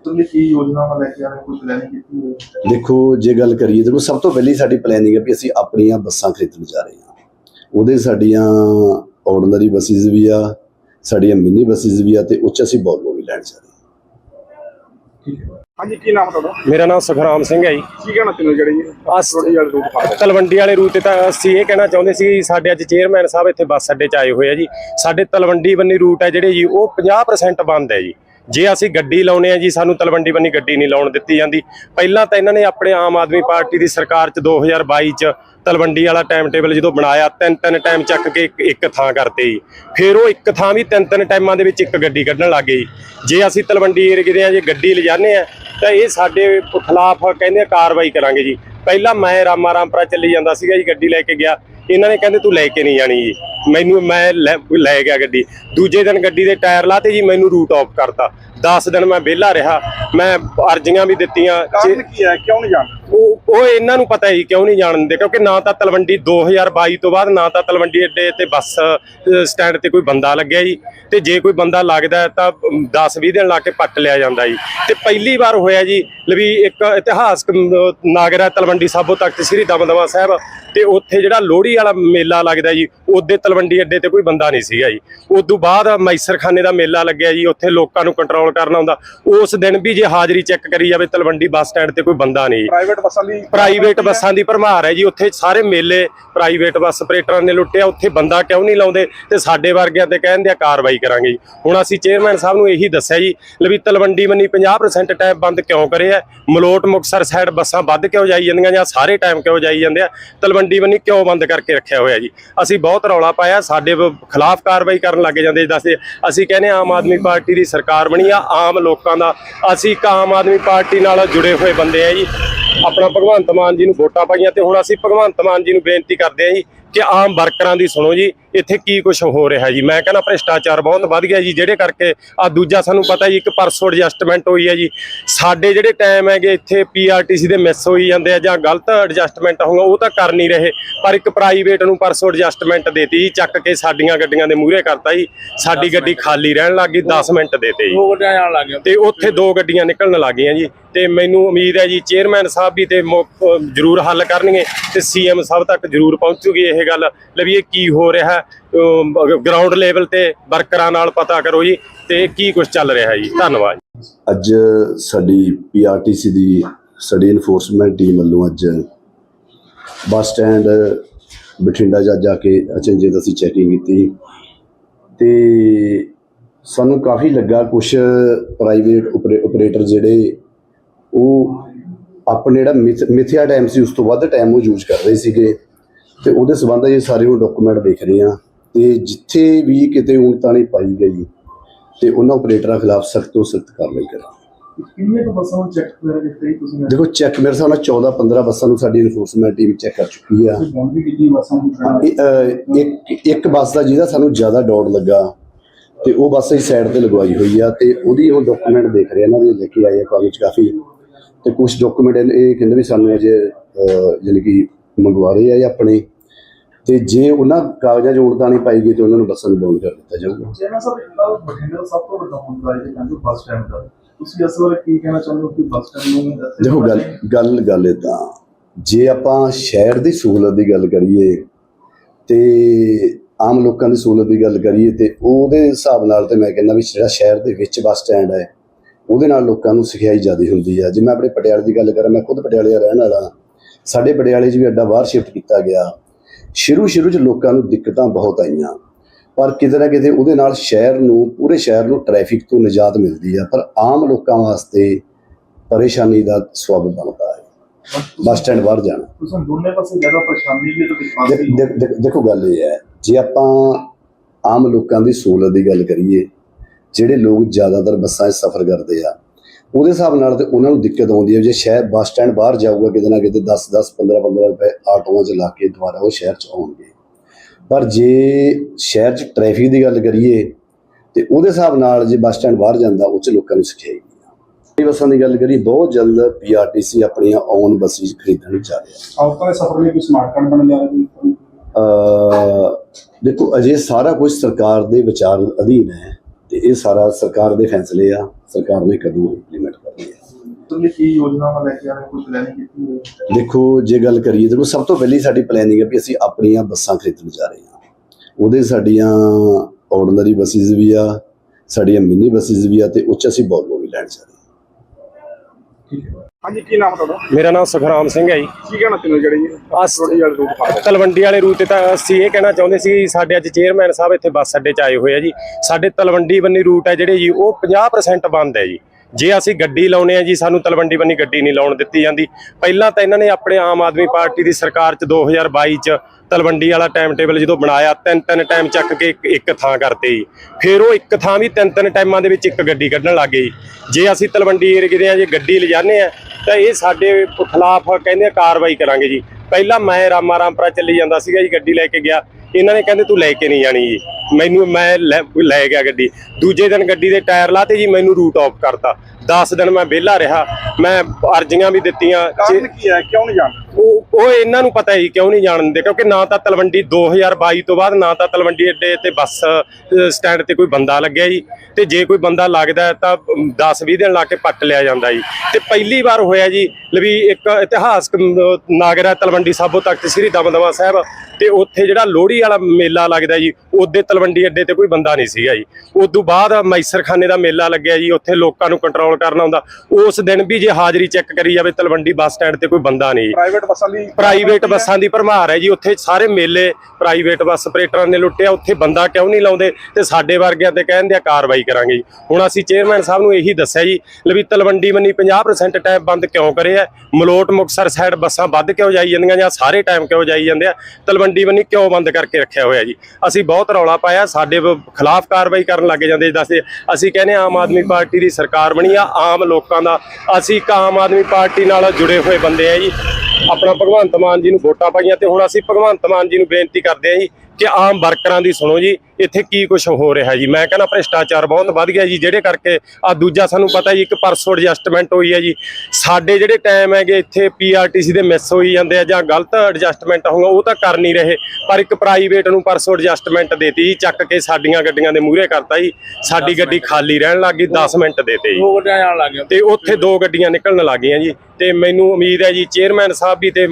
ਤੁਸੀਂ ਕੀ ਯੋਜਨਾਵਾਂ ਲੈ ਕੇ ਆ ਰਹੇ ਕੋਈ ਪਲੈਨਿੰਗ ਕੀਤੀ ਹੈ ਦੇਖੋ ਜੇ ਗੱਲ ਕਰੀਏ ਦੇਖੋ ਸਭ ਤੋਂ ਪਹਿਲੀ ਸਾਡੀ ਪਲੈਨਿੰਗ ਹੈ ਵੀ ਅਸੀਂ ਆਪਣੀਆਂ ਬੱਸਾਂ ਖਰੀਦਣ ਜਾ ਰਹੇ ਹਾਂ। ਉਹਦੇ ਸਾਡੀਆਂ ਆਰਡੀਨਰੀ ਬੱਸਿਸ ਵੀ ਆ ਸਾਡੀਆਂ ਮਿੰਨੀ ਬੱਸਿਸ ਵੀ ਆ ਤੇ ਉੱਚ ਅਸੀਂ ਬੋਲਵੋ ਵੀ ਲੈਣ ਜਾ ਰਹੇ ਹਾਂ। ਹਾਂਜੀ ਕੀ ਨਾਮ ਤੁਹਾਡਾ? ਮੇਰਾ ਨਾਮ ਸੁਖਰਾਮ ਸਿੰਘ ਹੈ ਜੀ। ਕੀ ਕਹਿਣਾ ਚਾਹੁੰਦੇ ਜਿਹੜੀ ਅਸ ਵਾਲੇ ਰੂਟ ਫਾੜ ਤਲਵੰਡੀ ਵਾਲੇ ਰੂਟ ਤੇ ਤਾਂ ਅਸੀਂ ਇਹ ਕਹਿਣਾ ਚਾਹੁੰਦੇ ਸੀ ਕਿ ਸਾਡੇ ਅੱਜ ਚੇਅਰਮੈਨ ਸਾਹਿਬ ਇੱਥੇ ਬੱਸ ਅੱਡੇ 'ਚ ਆਏ ਹੋਏ ਆ ਜੀ। ਸਾਡੇ ਤਲਵੰਡੀ ਬੰਨੀ ਰੂਟ ਹੈ ਜਿਹੜੇ ਜੀ ਉਹ 50% ਬੰਦ ਹੈ ਜੀ। ਜੇ ਅਸੀਂ ਗੱਡੀ ਲਾਉਨੇ ਆ ਜੀ ਸਾਨੂੰ ਤਲਵੰਡੀ ਬੰਨੀ ਗੱਡੀ ਨਹੀਂ ਲਾਉਣ ਦਿੱਤੀ ਜਾਂਦੀ। ਪਹਿਲਾਂ ਤਾਂ ਇਹਨਾਂ ਨੇ ਆਪਣੇ ਆਮ ਆਦਮੀ ਪਾਰਟੀ ਦੀ ਸਰਕਾਰ 'ਚ 2022 'ਚ ਤਲਵੰਡੀ ਵਾਲਾ ਟਾਈਮ ਟੇਬਲ ਜਦੋਂ ਬਣਾਇਆ, ਤਿੰਨ ਤਿੰਨ ਟਾਈਮ ਚੱਕ ਕੇ ਇੱਕ- ਥਾਂ ਕਰਤੇ ਜੀ। ਫਿਰ ਉਹ ਇੱਕ ਥਾਂ ਵੀ ਤਿੰਨ ਤਿੰਨ ਟਾਈਮਾਂ ਦੇ ਵਿੱਚ ਇੱਕ ਗੱਡੀ ਕੱਢਣ ਲੱਗ ਗਏ ਜੀ। ਜੇ ਅਸੀਂ ਤਲਵੰਡੀ ਏਰੀਏ ਦੇ ਆ, ਜੇ ਗੱਡੀ ਲਿਜਾਨੇ ਆ, ਤਾਂ ਇਹ ਸਾਡੇ ਖਿਲਾਫ ਕਹਿੰਦੇ ਆ, ਕਾਰਵਾਈ ਕਰਾਂਗੇ ਜੀ। ਪਹਿਲਾਂ ਮੈਂ ਰਾਮਾ ਰਾਮਪਰਾ ਚੱਲੀ ਜਾਂਦਾ ਸੀਗਾ ਜੀ, ਗੱਡੀ ਲੈ ਕੇ ਗਿਆ। ਇਹਨਾਂ ਨੇ ਕਹਿੰਦੇ, ਤੂੰ ਲੈ ਕੇ ਨਹੀਂ ਜਾਣੀ ਜੀ। ਮੈਨੂੰ ਮੈਂ ਲੈ ਲੈ ਗਿਆ ਗੱਡੀ। ਦੂਜੇ ਦਿਨ ਗੱਡੀ ਦੇ ਟਾਇਰ ਲਾਤੇ ਜੀ, ਮੈਨੂੰ ਰੂਟ ਆਫ ਕਰਤਾ। 10 ਦਿਨ ਮੈਂ ਵਿਹਲਾ ਰਿਹਾ ਮੈਂ ਅਰਜ਼ੀਆਂ ਵੀ ਦਿੱਤੀਆਂ। ਕਾਰਨ ਕੀ ਹੈ? ਕਿਉਂ ਨਹੀਂ ਜਾਣਦੇ ਉਹ ਉਹ ਇਹਨਾਂ ਨੂੰ ਪਤਾ ਹੀ ਕਿਉਂ ਨਹੀਂ ਜਾਣ ਦਿੰਦੇ ਕਿਉਂਕਿ ਨਾ ਤਾਂ ਤਲਵੰਡੀ 2022 ਤੋਂ ਬਾਅਦ ਨਾ ਤਾਂ ਤਲਵੰਡੀ ਅੱਡੇ ਤੇ ਬੱਸ ਸਟੈਂਡ ਤੇ ਕੋਈ ਬੰਦਾ ਲੱਗਿਆ ਜੀ। ਤੇ ਜੇ ਕੋਈ ਬੰਦਾ ਲੱਗਦਾ ਤਾਂ 10-20 ਦਿਨ ਲਾ ਕੇ ਪੱਟ ਲਿਆ ਜਾਂਦਾ ਜੀ। ਤੇ ਪਹਿਲੀ ਵਾਰ ਹੋਇਆ ਜੀ ਲਵੀ ਇੱਕ ਇਤਿਹਾਸਕ ਨਾਗਰ ਤਲਵੰਡੀ ਸਾਬੋ ਤਖਤ ਸ੍ਰੀ ਦਮਦਮਾ ਸਾਹਿਬ ਤੇ ਉੱਥੇ ਜਿਹੜਾ ਲੋਹੜੀ ਵਾਲਾ ਮੇਲਾ ਲੱਗਦਾ ਜੀ ਉਹਦੇ ਤਲਵੰਡੀ ਅੱਡੇ ਤੇ ਕੋਈ ਬੰਦਾ ਨਹੀਂ ਸੀਗਾ ਜੀ। ਉਦੋਂ ਬਾਅਦ ਮੈਸਰਖਾਨੇ ਦਾ ਮੇਲਾ ਲੱਗਿਆ ਜੀ ਉੱਥੇ ਲੋਕਾਂ ਨੂੰ ਕੰਟਰੋਲ ਕਰਨਾ ਹੁੰਦਾ। ਉਸ ਦਿਨ ਵੀ ਜੇ ਹਾਜ਼ਰੀ ਚੈੱਕ ਕਰੀ ਜਾਵੇ ਤਲਵੰਡੀ ਬੱਸ ਸਟੈਂਡ ਤੇ ਕੋਈ ਬੰਦਾ ਨਹੀਂ। ਪ੍ਰਾਈਵੇਟ ਬੱਸਾਂ ਲਈ ਪ੍ਰਾਈਵੇਟ ਬੱਸਾਂ ਦੀ ਭਰਮਾਰ ਹੈ ਜੀ ਉੱਥੇ ਸਾਰੇ ਮੇਲੇ ਪ੍ਰਾਈਵੇਟ ਬੱਸ ਆਪਰੇਟਰਾਂ ਨੇ ਲੁੱਟਿਆ ਉੱਥੇ ਬੰਦਾ ਕਿਉਂ ਨਹੀਂ ਲਾਉਂਦੇ? ਤੇ ਸਾਡੇ ਵਰਗਿਆਂ ਤੇ ਕਹਿੰਦੇ ਆ ਕਾਰਵਾਈ ਕਰਾਂਗੇ ਜੀ। ਹੁਣ ਅਸੀਂ ਚੇਅਰਮੈਨ ਸਾਹਿਬ ਨੂੰ ਇਹੀ ਦੱਸਿਆ ਜੀ ਲਵੀ ਤਲਵੰਡੀ ਮੰਨੀ 50% ਟਾਈਮ ਬੰਦ ਕਿਉਂ ਕਰੇ ਆ? ਮਲੋਟ ਮੁਕਸਰ ਸਾਈਡ ਬੱਸਾਂ ਵੱਧ ਕਿਉਂ ਜਾਈ ਜਾਂਦੀਆਂ ਜਾਂ ਸਾਰੇ ਟਾਈਮ ਕਿਉਂ ਜਾਈ ਜਾਂਦੇ ਆ? ਤਲਵੰਡੀ ਮੰਨੀ ਕਿਉਂ ਬੰਦ ਕਰਕੇ ਰੱਖਿਆ ਹੋਇਆ ਜੀ? ਅਸੀਂ ਬਹੁਤ ਰੌਲਾ ਪਾਇਆ ਸਾਡੇ ਖਿਲਾਫ ਕਾਰਵਾਈ ਕਰਨ ਲੱਗ ਜਾਂਦੇ ਜੀ ਦੱਸਦੇ ਅਸੀਂ ਕਹਿੰਦੇ ਆਮ ਆਦਮੀ ਪਾਰਟੀ ਦੀ ਸਰਕਾਰ ਬਣੀ ਆ ਆਮ ਲੋਕਾਂ ਦਾ। ਅਸੀਂ ਇੱਕ ਆਮ ਆਦਮੀ ਪਾਰਟੀ ਨਾਲ ਜੁੜੇ ਹੋਏ ਬੰਦੇ ਆ ਜੀ। ਆਪਣਾ ਭਗਵੰਤ ਮਾਨ ਜੀ ਨੂੰ ਵੋਟਾਂ ਪਾਈਆਂ ਤੇ ਹੁਣ ਅਸੀਂ ਭਗਵੰਤ ਮਾਨ ਜੀ ਨੂੰ ਬੇਨਤੀ ਕਰਦੇ ਹਾਂ ਜੀ ਕਿ ਆਮ ਵਰਕਰਾਂ ਦੀ ਸੁਣੋ ਜੀ ਇੱਥੇ ਕੀ ਕੁਝ ਹੋ ਰਿਹਾ ਜੀ? ਮੈਂ ਕਹਿੰਦਾ ਭ੍ਰਿਸ਼ਟਾਚਾਰ ਬਹੁਤ ਵੱਧ ਗਿਆ ਜੀ ਜਿਹੜੇ ਕਰਕੇ ਆ ਦੂਜਾ ਸਾਨੂੰ ਪਤਾ ਜੀ ਇੱਕ ਪਰਸੋਂ ਐਡਜਸਟਮੈਂਟ ਹੋਈ ਹੈ ਜੀ। ਸਾਡੇ ਜਿਹੜੇ ਟਾਈਮ ਹੈਗੇ ਇੱਥੇ ਪੀਆਰਟੀਸੀ ਦੇ ਮਿਸ ਹੋਈ ਜਾਂਦੇ ਆ ਜਾਂ ਗਲਤ ਐਡਜਸਟਮੈਂਟ ਹੋਊਗਾ ਉਹ ਤਾਂ ਕਰ ਨਹੀਂ ਰਹੇ। ਪਰ ਇੱਕ ਪ੍ਰਾਈਵੇਟ ਨੂੰ ਪਰਸੋਂ ਐਡਜਸਟਮੈਂਟ ਦੇਤੀ ਜੀ ਚੱਕ ਕੇ ਸਾਡੀਆਂ ਗੱਡੀਆਂ ਦੇ ਮੂਹਰੇ ਕਰਤਾ ਜੀ। ਸਾਡੀ ਗੱਡੀ ਖਾਲੀ ਰਹਿਣ ਲੱਗ ਗਈ 10 ਮਿੰਟ ਦੇਤੇ ਜੀ। ਗੱਡੀਆਂ ਜਾਣ ਲੱਗ ਤੇ ਉੱਥੇ ਦੋ ਗੱਡੀਆਂ ਨਿਕਲਣ ਲੱਗੀਆਂ ਜੀ। ਤੇ ਮੈਨੂੰ ਉਮੀਦ ਹੈ ਜੀ ਚੇਅਰਮੈਨ ਸਾਹਿਬ ਵੀ ਤੇ ਜ਼ਰੂਰ ਹੱਲ ਕਰਨਗੇ ਤੇ ਸੀਐਮ ਸਾਹਿਬ ਤੱਕ ਜ਼ਰੂਰ ਪਹੁੰਚੂਗੀ ਇਹ ਇਹ ਗੱਲ ਲੈ ਕੀ ਹੋ ਰਿਹਾ ਗਰਾਊਂਡ ਲੈਵਲ ਤੇ ਵਰਕਰਾਂ ਨਾਲ ਪਤਾ ਕਰੋ ਜੀ ਤੇ ਕੀ ਕੁਝ ਚੱਲ ਰਿਹਾ ਜੀ। ਧੰਨਵਾਦ। ਅੱਜ ਸਾਡੀ ਪੀਆਰਟੀਸੀ ਦੀ ਸਟੱਡੀ ਇਨਫੋਰਸਮੈਂਟ ਟੀਮ ਵੱਲੋਂ ਅੱਜ ਬੱਸ ਸਟੈਂਡ ਬਠਿੰਡਾ ਜਾ ਜਾ ਕੇ ਅਚਨਚੇਤ ਅਸੀਂ ਚੈਕਿੰਗ ਕੀਤੀ। ਤੇ ਸਾਨੂੰ ਕਾਫੀ ਲੱਗਾ ਕੁਝ ਪ੍ਰਾਈਵੇਟ ਆਪਰੇਟਰ ਜਿਹੜੇ ਉਹ ਆਪਣੇ ਜਿਹੜਾ ਮਿਥ- ਮਿਥਿਆ ਟਾਈਮ ਸੀ, ਉਸ ਤੋਂ ਵੱਧ ਟਾਈਮ ਉਹ ਯੂਜ਼ ਕਰ ਰਹੇ ਸੀਗੇ। ਤੇ ਉਹਦੇ ਸੰਬੰਧ ਇਹ ਸਾਰੇ ਉਹ ਡਾਕੂਮੈਂਟ ਦੇਖ ਰਹੇ ਆ। ਤੇ ਜਿੱਥੇ ਵੀ ਕਿਤੇ ਉਣਤਾਣੀ ਪਾਈ ਗਈ ਤੇ ਉਹਨਾਂ ਆਪਰੇਟਰਾਂ ਖਿਲਾਫ ਸਖਤ ਤੋਂ ਸਖਤ ਕਾਰਵਾਈ ਕਰਾਂ ਕਿੰਨੇ ਕੁ ਬੱਸਾਂ ਨੂੰ ਚੈੱਕ ਵਗੈਰਾ ਕੀਤੇ ਜੀ ਤੁਸੀਂ? ਦੇਖੋ ਚੈੱਕ ਮੇਰੇ ਹਿਸਾਬ ਨਾਲ 14 15 ਬੱਸਾਂ ਨੂੰ ਸਾਡੀ ਇਨਫੋਰਸਮੈਂਟ ਟੀਮ ਚੈੱਕ ਕਰ ਚੁੱਕੀ ਆ। ਬੱਸਾਂ ਨੂੰ ਇੱਕ ਇੱਕ ਬੱਸ ਦਾ ਜਿਹਦਾ ਸਾਨੂੰ ਜ਼ਿਆਦਾ ਡਾਊਟ ਲੱਗਾ ਤੇ ਉਹ ਬੱਸ ਅਸੀਂ ਸਾਈਡ ਤੇ ਲਗਵਾਈ ਹੋਈ ਆ ਤੇ ਉਹਦੀ ਉਹ ਡਾਕੂਮੈਂਟ ਦੇਖ ਰਹੇ ਇਹਨਾਂ ਦੇ ਲੈ ਕੇ ਆਏ ਆ ਕਾਗਜ਼ ਕਾਫੀ। ਤੇ ਕੁਝ ਡਾਕੂਮੈਂਟ ਇਹ ਕਹਿੰਦੇ ਵੀ ਸਾਨੂੰ ਅਜੇ ਯਾਨੀ ਕਿ ਮੰਗਵਾ ਰਹੇ ਆ ਇਹ ਆਪਣੇ। ਤੇ ਜੇ ਉਹਨਾਂ ਕਾਗਜ਼ਾਂ 'ਚ ਉਣਤਾ ਨਹੀਂ ਪਾਈ ਗਈ ਤੇ ਉਹਨਾਂ ਨੂੰ ਬੱਸਾਂ ਨੂੰ ਬੰਦ ਕਰ ਦਿੱਤਾ ਜਾਊਗਾ। ਸਾਹਿਬ ਕੱਲ ਬਠਿੰਡੇ ਦਾ ਸਭ ਤੋਂ ਵੱਡਾ ਮੁੱਦਾ ਇਹ ਕਹਿੰਦੇ ਬੱਸ ਸਟੈਂਡ ਦਾ ਤੁਸੀਂ ਇਸ ਬਾਰੇ ਕੀ ਕਹਿਣਾ ਚਾਹੁੰਦੇ ਹੋ ਕਿ ਬੱਸ ਸਟੈਂਡ ਨੂੰ ਦੇਖੋ ਗੱਲ ਗੱਲ ਗੱਲ ਏਦਾਂ ਜੇ ਆਪਾਂ ਸ਼ਹਿਰ ਦੀ ਸਹੂਲਤ ਦੀ ਗੱਲ ਕਰੀਏ ਤੇ ਆਮ ਲੋਕਾਂ ਦੀ ਸਹੂਲਤ ਦੀ ਗੱਲ ਕਰੀਏ ਤੇ ਉਹਦੇ ਹਿਸਾਬ ਨਾਲ ਤੇ ਮੈਂ ਕਹਿੰਦਾ ਵੀ ਜਿਹੜਾ ਸ਼ਹਿਰ ਦੇ ਵਿੱਚ ਬੱਸ ਸਟੈਂਡ ਹੈ ਉਹਦੇ ਨਾਲ ਲੋਕਾਂ ਨੂੰ ਸਿਖਿਆਈ ਜ਼ਿਆਦਾ ਹੁੰਦੀ ਆ। ਜੇ ਮੈਂ ਆਪਣੇ ਪਟਿਆਲੇ ਦੀ ਗੱਲ ਕਰਾਂ ਮੈਂ ਖੁਦ ਪਟਿਆਲੇ ਦਾ ਰਹਿਣ ਵਾਲਾ ਸਾਡੇ ਪਟਿਆਲੇ 'ਚ ਵੀ ਅੱਡਾ ਬਾਹਰ ਸ਼ਿਫਟ ਕੀਤਾ ਗਿਆ। ਸ਼ੁਰੂ ਸ਼ੁਰੂ 'ਚ ਲੋਕਾਂ ਨੂੰ ਦਿੱਕਤਾਂ ਬਹੁਤ ਆਈਆਂ। ਪਰ ਕਿਤੇ ਨਾ ਕਿਤੇ ਉਹਦੇ ਨਾਲ ਸ਼ਹਿਰ ਨੂੰ ਪੂਰੇ ਸ਼ਹਿਰ ਨੂੰ ਟ੍ਰੈਫਿਕ ਤੋਂ ਨਿਜਾਤ ਮਿਲਦੀ ਆ। ਪਰ ਆਮ ਲੋਕਾਂ ਵਾਸਤੇ ਪਰੇਸ਼ਾਨੀ ਦਾ ਸਬਬ ਬਣਦਾ ਹੈ। ਬੱਸ ਸਟੈਂਡ ਬਾਹਰ ਜਾਣਾ। ਤੁਸੀਂ ਦੋਨੇ ਪਾਸੇ ਜ਼ਿਆਦਾ ਪਰੇਸ਼ਾਨੀ ਵੀ ਤੇ ਵਿਕਾਸ ਦੇਖ- ਵੀ ਹੈ। ਦੇਖ- ਦੇਖ- ਦੇਖੋ ਗੱਲ ਇਹ ਹੈ ਜੇ ਆਪਾਂ ਆਮ ਲੋਕਾਂ ਦੀ ਸਹੂਲਤ ਦੀ ਗੱਲ ਕਰੀਏ ਜਿਹੜੇ ਲੋਕ ਜ਼ਿਆਦਾਤਰ ਬੱਸਾਂ 'ਚ ਸਫ਼ਰ ਕਰਦੇ ਆ ਉਹਦੇ ਹਿਸਾਬ ਨਾਲ ਤੇ ਉਹਨਾਂ ਨੂੰ ਦਿੱਕਤ ਆਉਂਦੀ ਹੈ। ਜੇ ਸ਼ਹਿਰ ਬੱਸ ਸਟੈਂਡ ਬਾਹਰ ਜਾਊਗਾ ਕਿਤੇ ਨਾ ਕਿਤੇ 10 10 15 15 ਰੁਪਏ ਆਟੋਆਂ 'ਚ ਲਾ ਕੇ ਦੁਬਾਰਾ ਉਹ ਸ਼ਹਿਰ 'ਚ ਆਉਣਗੇ। ਪਰ ਜੇ ਸ਼ਹਿਰ 'ਚ ਟ੍ਰੈਫਿਕ ਦੀ ਗੱਲ ਕਰੀਏ ਤੇ ਉਹਦੇ ਹਿਸਾਬ ਨਾਲ ਜੇ ਬੱਸ ਸਟੈਂਡ ਬਾਹਰ ਜਾਂਦਾ ਉਹ 'ਚ ਲੋਕਾਂ ਨੂੰ ਸਿਖਾਈ ਇਹ ਬੱਸਾਂ ਦੀ ਗੱਲ ਕਰੀ ਬਹੁਤ ਜਲਦ ਪੀਆਰਟੀਸੀ ਆਪਣੀਆਂ ਓਨ ਬੱਸਿਸ ਖਰੀਦਣ ਜਾ ਰਿਹਾ। ਦੇ ਸਫ਼ਰ ਲਈ ਕੋਈ ਸਮਾਰਟ ਕਾਰਡ ਬਣ ਜਾ ਰਿਹਾ ਅ ਦੇਖੋ ਅਜੇ ਸਾਰਾ ਕੁਝ ਸਰਕਾਰ ਦੇ ਵਿਚਾਰ ਅਧੀਨ ਹੈ। ਤੇ ਇਹ ਸਾਰਾ ਸਰਕਾਰ ਦੇ ਫੈਸਲੇ ਆ ਸਰਕਾਰ ਨੇ ਕਦੋਂ ਇੰਪਲੀਮੈਂਟ ਕਰਨੀ ਹੈ ਤੁਸੀਂ ਕੀ ਯੋਜਨਾਵਾਂ ਲੈ ਕੇ ਆ ਰਹੇ ਕੁਝ ਪਲੈਨਿੰਗ ਕੀਤੀ ਹੈ? ਦੇਖੋ ਜੇ ਗੱਲ ਕਰੀਏ ਦੇਖੋ ਸਭ ਤੋਂ ਪਹਿਲੀ ਸਾਡੀ ਪਲੈਨਿੰਗ ਹੈ ਵੀ ਅਸੀਂ ਆਪਣੀਆਂ ਬੱਸਾਂ ਖਰੀਦਣ ਜਾ ਰਹੇ ਹਾਂ। ਉਹਦੇ ਸਾਡੀਆਂ ਆਰਡੀਨਰੀ ਬੱਸਿਸ ਵੀ ਆ ਸਾਡੀਆਂ ਮਿੰਨੀ ਬੱਸਿਸ ਵੀ ਆ ਤੇ ਉੱਚ ਅਸੀਂ ਬੋਲੋ ਵੀ ਲੈਣ ਜਾ ਰਹੇ ਹਾਂ। ਹਾਂਜੀ ਕੀ ਨਾਮ ਤੁਹਾਡਾ? ਮੇਰਾ ਨਾਮ ਸੁਖਰਾਮ ਸਿੰਘ ਹੈ ਜੀ। ਕੀ ਕਹਿਣਾ ਚਾਹੁੰਦੇ ਜਿਹੜੇ ਜੀ? ਅਸ- ਥੋੜੀ ਜਿਹੀ ਰੂਟ ਫਾੜ ਤਲਵੰਡੀ ਵਾਲੇ ਰੂਟ ਤੇ ਤਾਂ ਅਸੀਂ ਇਹ ਕਹਿਣਾ ਚਾਹੁੰਦੇ ਸੀ ਕਿ ਸਾਡੇ ਅੱਜ ਚੇਅਰਮੈਨ ਸਾਹਿਬ ਇੱਥੇ ਬੱਸ ਅੱਡੇ 'ਚ ਆਏ ਹੋਏ ਆ ਜੀ। ਸਾਡੇ ਤਲਵੰਡੀ ਬੰਨੀ ਰੂਟ ਹੈ ਜਿਹੜੇ ਜੀ ਉਹ 50% ਬੰਦ ਹੈ ਜੀ। ਜੇ ਅਸੀਂ ਗੱਡੀ ਲਾਉਨੇ ਆ ਜੀ ਸਾਨੂੰ ਤਲਵੰਡੀ ਬੰਨੀ ਗੱਡੀ ਨਹੀਂ ਲਾਉਣ ਦਿੱਤੀ ਜਾਂਦੀ। ਪਹਿਲਾਂ ਤਾਂ ਇਹਨਾਂ ਨੇ ਆਪਣੇ ਆਮ ਆਦਮੀ ਪਾਰਟੀ ਦੀ ਸਰਕਾਰ 'ਚ 2022 'ਚ ਤਲਵੰਡੀ ਵਾਲਾ ਟਾਈਮ ਟੇਬਲ ਜਦੋਂ ਬਣਾਇਆ ਤਿੰਨ ਤਿੰਨ ਟਾਈਮ ਚੱਕ ਕੇ ਇੱਕ- ਥਾਂ ਕਰਤੇ ਜੀ। ਫਿਰ ਉਹ ਇੱਕ ਥਾਂ ਵੀ ਤਿੰਨ ਤਿੰਨ ਟਾਈਮਾਂ ਦੇ ਵਿੱਚ ਇੱਕ ਗੱਡੀ ਕੱਢਣ ਲੱਗ ਗਏ ਜੀ। ਅਸੀਂ ਤਲਵੰਡੀ ਏਰੀਏ ਆ ਜੇ ਗੱਡੀ ਲਿਜਾਨੇ ਆ ਤਾਂ ਇਹ ਸਾਡੇ ਖਿਲਾਫ ਕਹਿੰਦੇ ਕਾਰਵਾਈ ਕਰਾਂਗੇ ਜੀ। ਪਹਿਲਾਂ ਮੈਂ ਰਾਮਾ ਰਾਮਪੁਰਾ ਚੱਲੀ ਜਾਂਦਾ ਸੀਗਾ ਜੀ, ਗੱਡੀ ਲੈ ਕੇ ਗਿਆ। ਇਹਨਾਂ ਨੇ ਕਹਿੰਦੇ, ਤੂੰ ਲੈ ਕੇ ਨਹੀਂ ਜਾਣੀ ਜੀ। ਮੈਨੂੰ, ਮੈਂ ਲੈ ਲੈ ਗਿਆ ਗੱਡੀ। ਦੂਜੇ ਦਿਨ ਗੱਡੀ ਦੇ ਟਾਇਰ ਲਾਤੇ ਜੀ, ਮੈਨੂੰ ਰੂਟ ਆਫ ਕਰਤਾ। 10 ਦਿਨ ਮੈਂ ਵਿਹਲਾ ਰਿਹਾ ਮੈਂ ਅਰਜ਼ੀਆਂ ਵੀ ਦਿੱਤੀਆਂ। ਜੇ- ਕੀ ਹੈ? ਕਿਉਂ ਨਹੀਂ ਜਾਣਦੇ ਉਹ ਉਹ ਇਹਨਾਂ ਨੂੰ ਪਤਾ ਹੀ ਕਿਉਂ ਨਹੀਂ ਜਾਣ ਦਿੰਦੇ ਕਿਉਂਕਿ ਨਾ ਤਾਂ ਤਲਵੰਡੀ 2022 ਤੋਂ ਬਾਅਦ ਨਾ ਤਾਂ ਤਲਵੰਡੀ ਅੱਡੇ ਤੇ ਬੱਸ ਸਟੈਂਡ ਤੇ ਕੋਈ ਬੰਦਾ ਲੱਗਿਆ ਜੀ। ਤੇ ਜੇ ਕੋਈ ਬੰਦਾ ਲੱਗਦਾ ਹੈ ਤਾਂ 10-20 ਦਿਨ ਲਾ ਕੇ ਪੱਟ ਲਿਆ ਜਾਂਦਾ ਜੀ। ਤੇ ਪਹਿਲੀ ਵਾਰ ਹੋਇਆ ਜੀ ਲਵੀ ਇੱਕ ਇਤਿਹਾਸਕ ਨਾਗਰਾ ਤਲਵੰਡੀ ਸਾਬੋ ਤਖਤ ਸ੍ਰੀ ਦਮਦਮਾ ਸਾਹਿਬ ਤੇ ਉੱਥੇ ਜਿਹੜਾ ਲੋਹੜੀ ਵਾਲਾ ਮੇਲਾ ਲੱਗਦਾ ਜੀ ਉਹਦੇ ਤਲਵੰਡੀ ਅੱਡੇ ਤੇ ਕੋਈ ਬੰਦਾ ਨਹੀਂ ਸੀਗਾ ਜੀ। ਉਸ ਤੋਂ ਬਾਅਦ ਮੈਸਰਖਾਨੇ ਦਾ ਮੇਲਾ ਲੱਗਿਆ ਜੀ ਉੱਥੇ ਲੋਕਾਂ ਨੂੰ ਕੰਟਰੋਲ ਕਰਨਾ ਹੁੰਦਾ ਉਸ ਦਿਨ ਵੀ ਜੇ ਹਾਜ਼ਰੀ ਚੈੱਕ ਕਰੀ ਜਾਵੇ ਤਲਵੰਡੀ ਬੱਸ ਸਟੈਂਡ ਤੇ ਕੋਈ ਬੰਦਾ ਨਹੀਂ। ਪ੍ਰਾਈਵੇਟ ਬੱਸਾਂ ਲਈ ਪ੍ਰਾਈਵੇਟ ਬੱਸਾਂ ਦੀ ਭਰਮਾਰ ਹੈ ਜੀ ਉੱਥੇ ਸਾਰੇ ਮੇਲੇ ਪ੍ਰਾਈਵੇਟ ਬੱਸ ਆਪਰੇਟਰਾਂ ਨੇ ਲੁੱਟਿਆ ਉੱਥੇ ਬੰਦਾ ਕਿਉਂ ਨਹੀਂ ਲਾਉਂਦੇ? ਤੇ ਸਾਡੇ ਵਰਗਿਆਂ ਤੇ ਕਹਿੰਦੇ ਆ ਕਾਰਵਾਈ ਕਰਾਂਗੇ ਜੀ। ਹੁਣ ਅਸੀਂ ਚੇਅਰਮੈਨ ਸਾਹਿਬ ਨੂੰ ਇਹੀ ਦੱਸਿਆ ਜੀ ਲਵੀ ਤਲਵੰਡੀ ਮੰਨੀ 50% ਟਾਈਮ ਬੰਦ ਕਿਉਂ ਕਰੇ ਆ? ਮਲੋਟ ਮੁਕਸਰ ਸਾਈਡ ਬੱਸਾਂ ਵੱਧ ਕਿਉਂ ਜਾਈ ਜਾਂਦੀਆਂ ਜਾਂ ਸਾਰੇ ਟਾਈਮ ਕਿਉਂ ਜਾਈ ਜਾਂਦੇ ਆ? ਤਲਵੰਡੀ ਮੰਨੀ ਕਿਉਂ ਬੰਦ ਕਰਕੇ ਰੱਖਿਆ ਹੋਇਆ ਜੀ? ਅਸੀਂ ਬਹੁਤ ਰੌਲਾ ਪਾਇਆ ਸਾਡੇ ਖਿਲਾਫ ਕਾਰਵਾਈ ਕਰਨ ਲੱਗ ਜਾਂਦੇ ਦੱਸਦੇ ਅਸੀਂ ਕਹਿੰਦੇ ਆਮ ਆਦਮੀ ਪਾਰਟੀ ਦੀ ਸਰਕਾਰ ਬਣੀ ਆ ਆਮ ਲੋਕਾਂ ਦਾ। ਅਸੀਂ ਇੱਕ ਆਮ ਆਦਮੀ ਪਾਰਟੀ ਨਾਲ ਜੁੜੇ ਹੋਏ ਬੰਦੇ ਆ ਜੀ। ਆਪਣਾ ਭਗਵੰਤ ਮਾਨ ਜੀ ਨੂੰ ਵੋਟਾਂ ਪਾਈਆਂ ਤੇ ਹੁਣ ਅਸੀਂ ਭਗਵੰਤ ਮਾਨ ਜੀ ਨੂੰ ਬੇਨਤੀ ਕਰਦੇ ਹਾਂ ਜੀ ਕਿ ਆਮ ਵਰਕਰਾਂ ਦੀ ਸੁਣੋ ਜੀ। ਇੱਥੇ ਕੀ ਕੁਝ ਹੋ ਰਿਹਾ ਜੀ? ਮੈਂ ਕਹਿੰਦਾ ਭ੍ਰਿਸ਼ਟਾਚਾਰ ਬਹੁਤ ਵੱਧ ਗਿਆ ਜੀ ਜਿਹੜੇ ਕਰਕੇ ਆ ਦੂਜਾ ਸਾਨੂੰ ਪਤਾ ਜੀ ਇੱਕ ਪਰਸੋਂ ਐਡਜਸਟਮੈਂਟ ਹੋਈ ਹੈ ਜੀ। ਸਾਡੇ ਜਿਹੜੇ ਟਾਈਮ ਹੈਗੇ ਇੱਥੇ ਪੀਆਰਟੀਸੀ ਦੇ ਮਿਸ ਹੋਈ ਜਾਂਦੇ ਆ ਜਾਂ ਗਲਤ ਐਡਜਸਟਮੈਂਟ ਹੋਊਗਾ ਉਹ ਤਾਂ ਕਰ ਨਹੀਂ ਰਹੇ। ਪਰ ਇੱਕ ਪ੍ਰਾਈਵੇਟ ਨੂੰ ਪਰਸੋਂ ਐਡਜਸਟਮੈਂਟ ਦੇਤੀ ਜੀ ਚੱਕ ਕੇ ਸਾਡੀਆਂ ਗੱਡੀਆਂ ਦੇ ਮੂਹਰੇ ਕਰਤਾ ਜੀ। ਸਾਡੀ ਗੱਡੀ ਖਾਲੀ ਰਹਿਣ ਲੱਗ ਗਈ 10 ਮਿੰਟ ਦੇਤੇ ਜੀ। ਲੱਗ ਤੇ ਉੱਥੇ ਦੋ ਗੱਡੀਆਂ ਨਿਕਲਣ ਲੱਗੀਆਂ ਜੀ। ਤੇ ਮੈਨੂੰ ਉਮੀਦ ਹੈ ਜੀ ਚੇਅਰਮੈਨ ਸਾਹਿਬ ਵੀ ਤੇ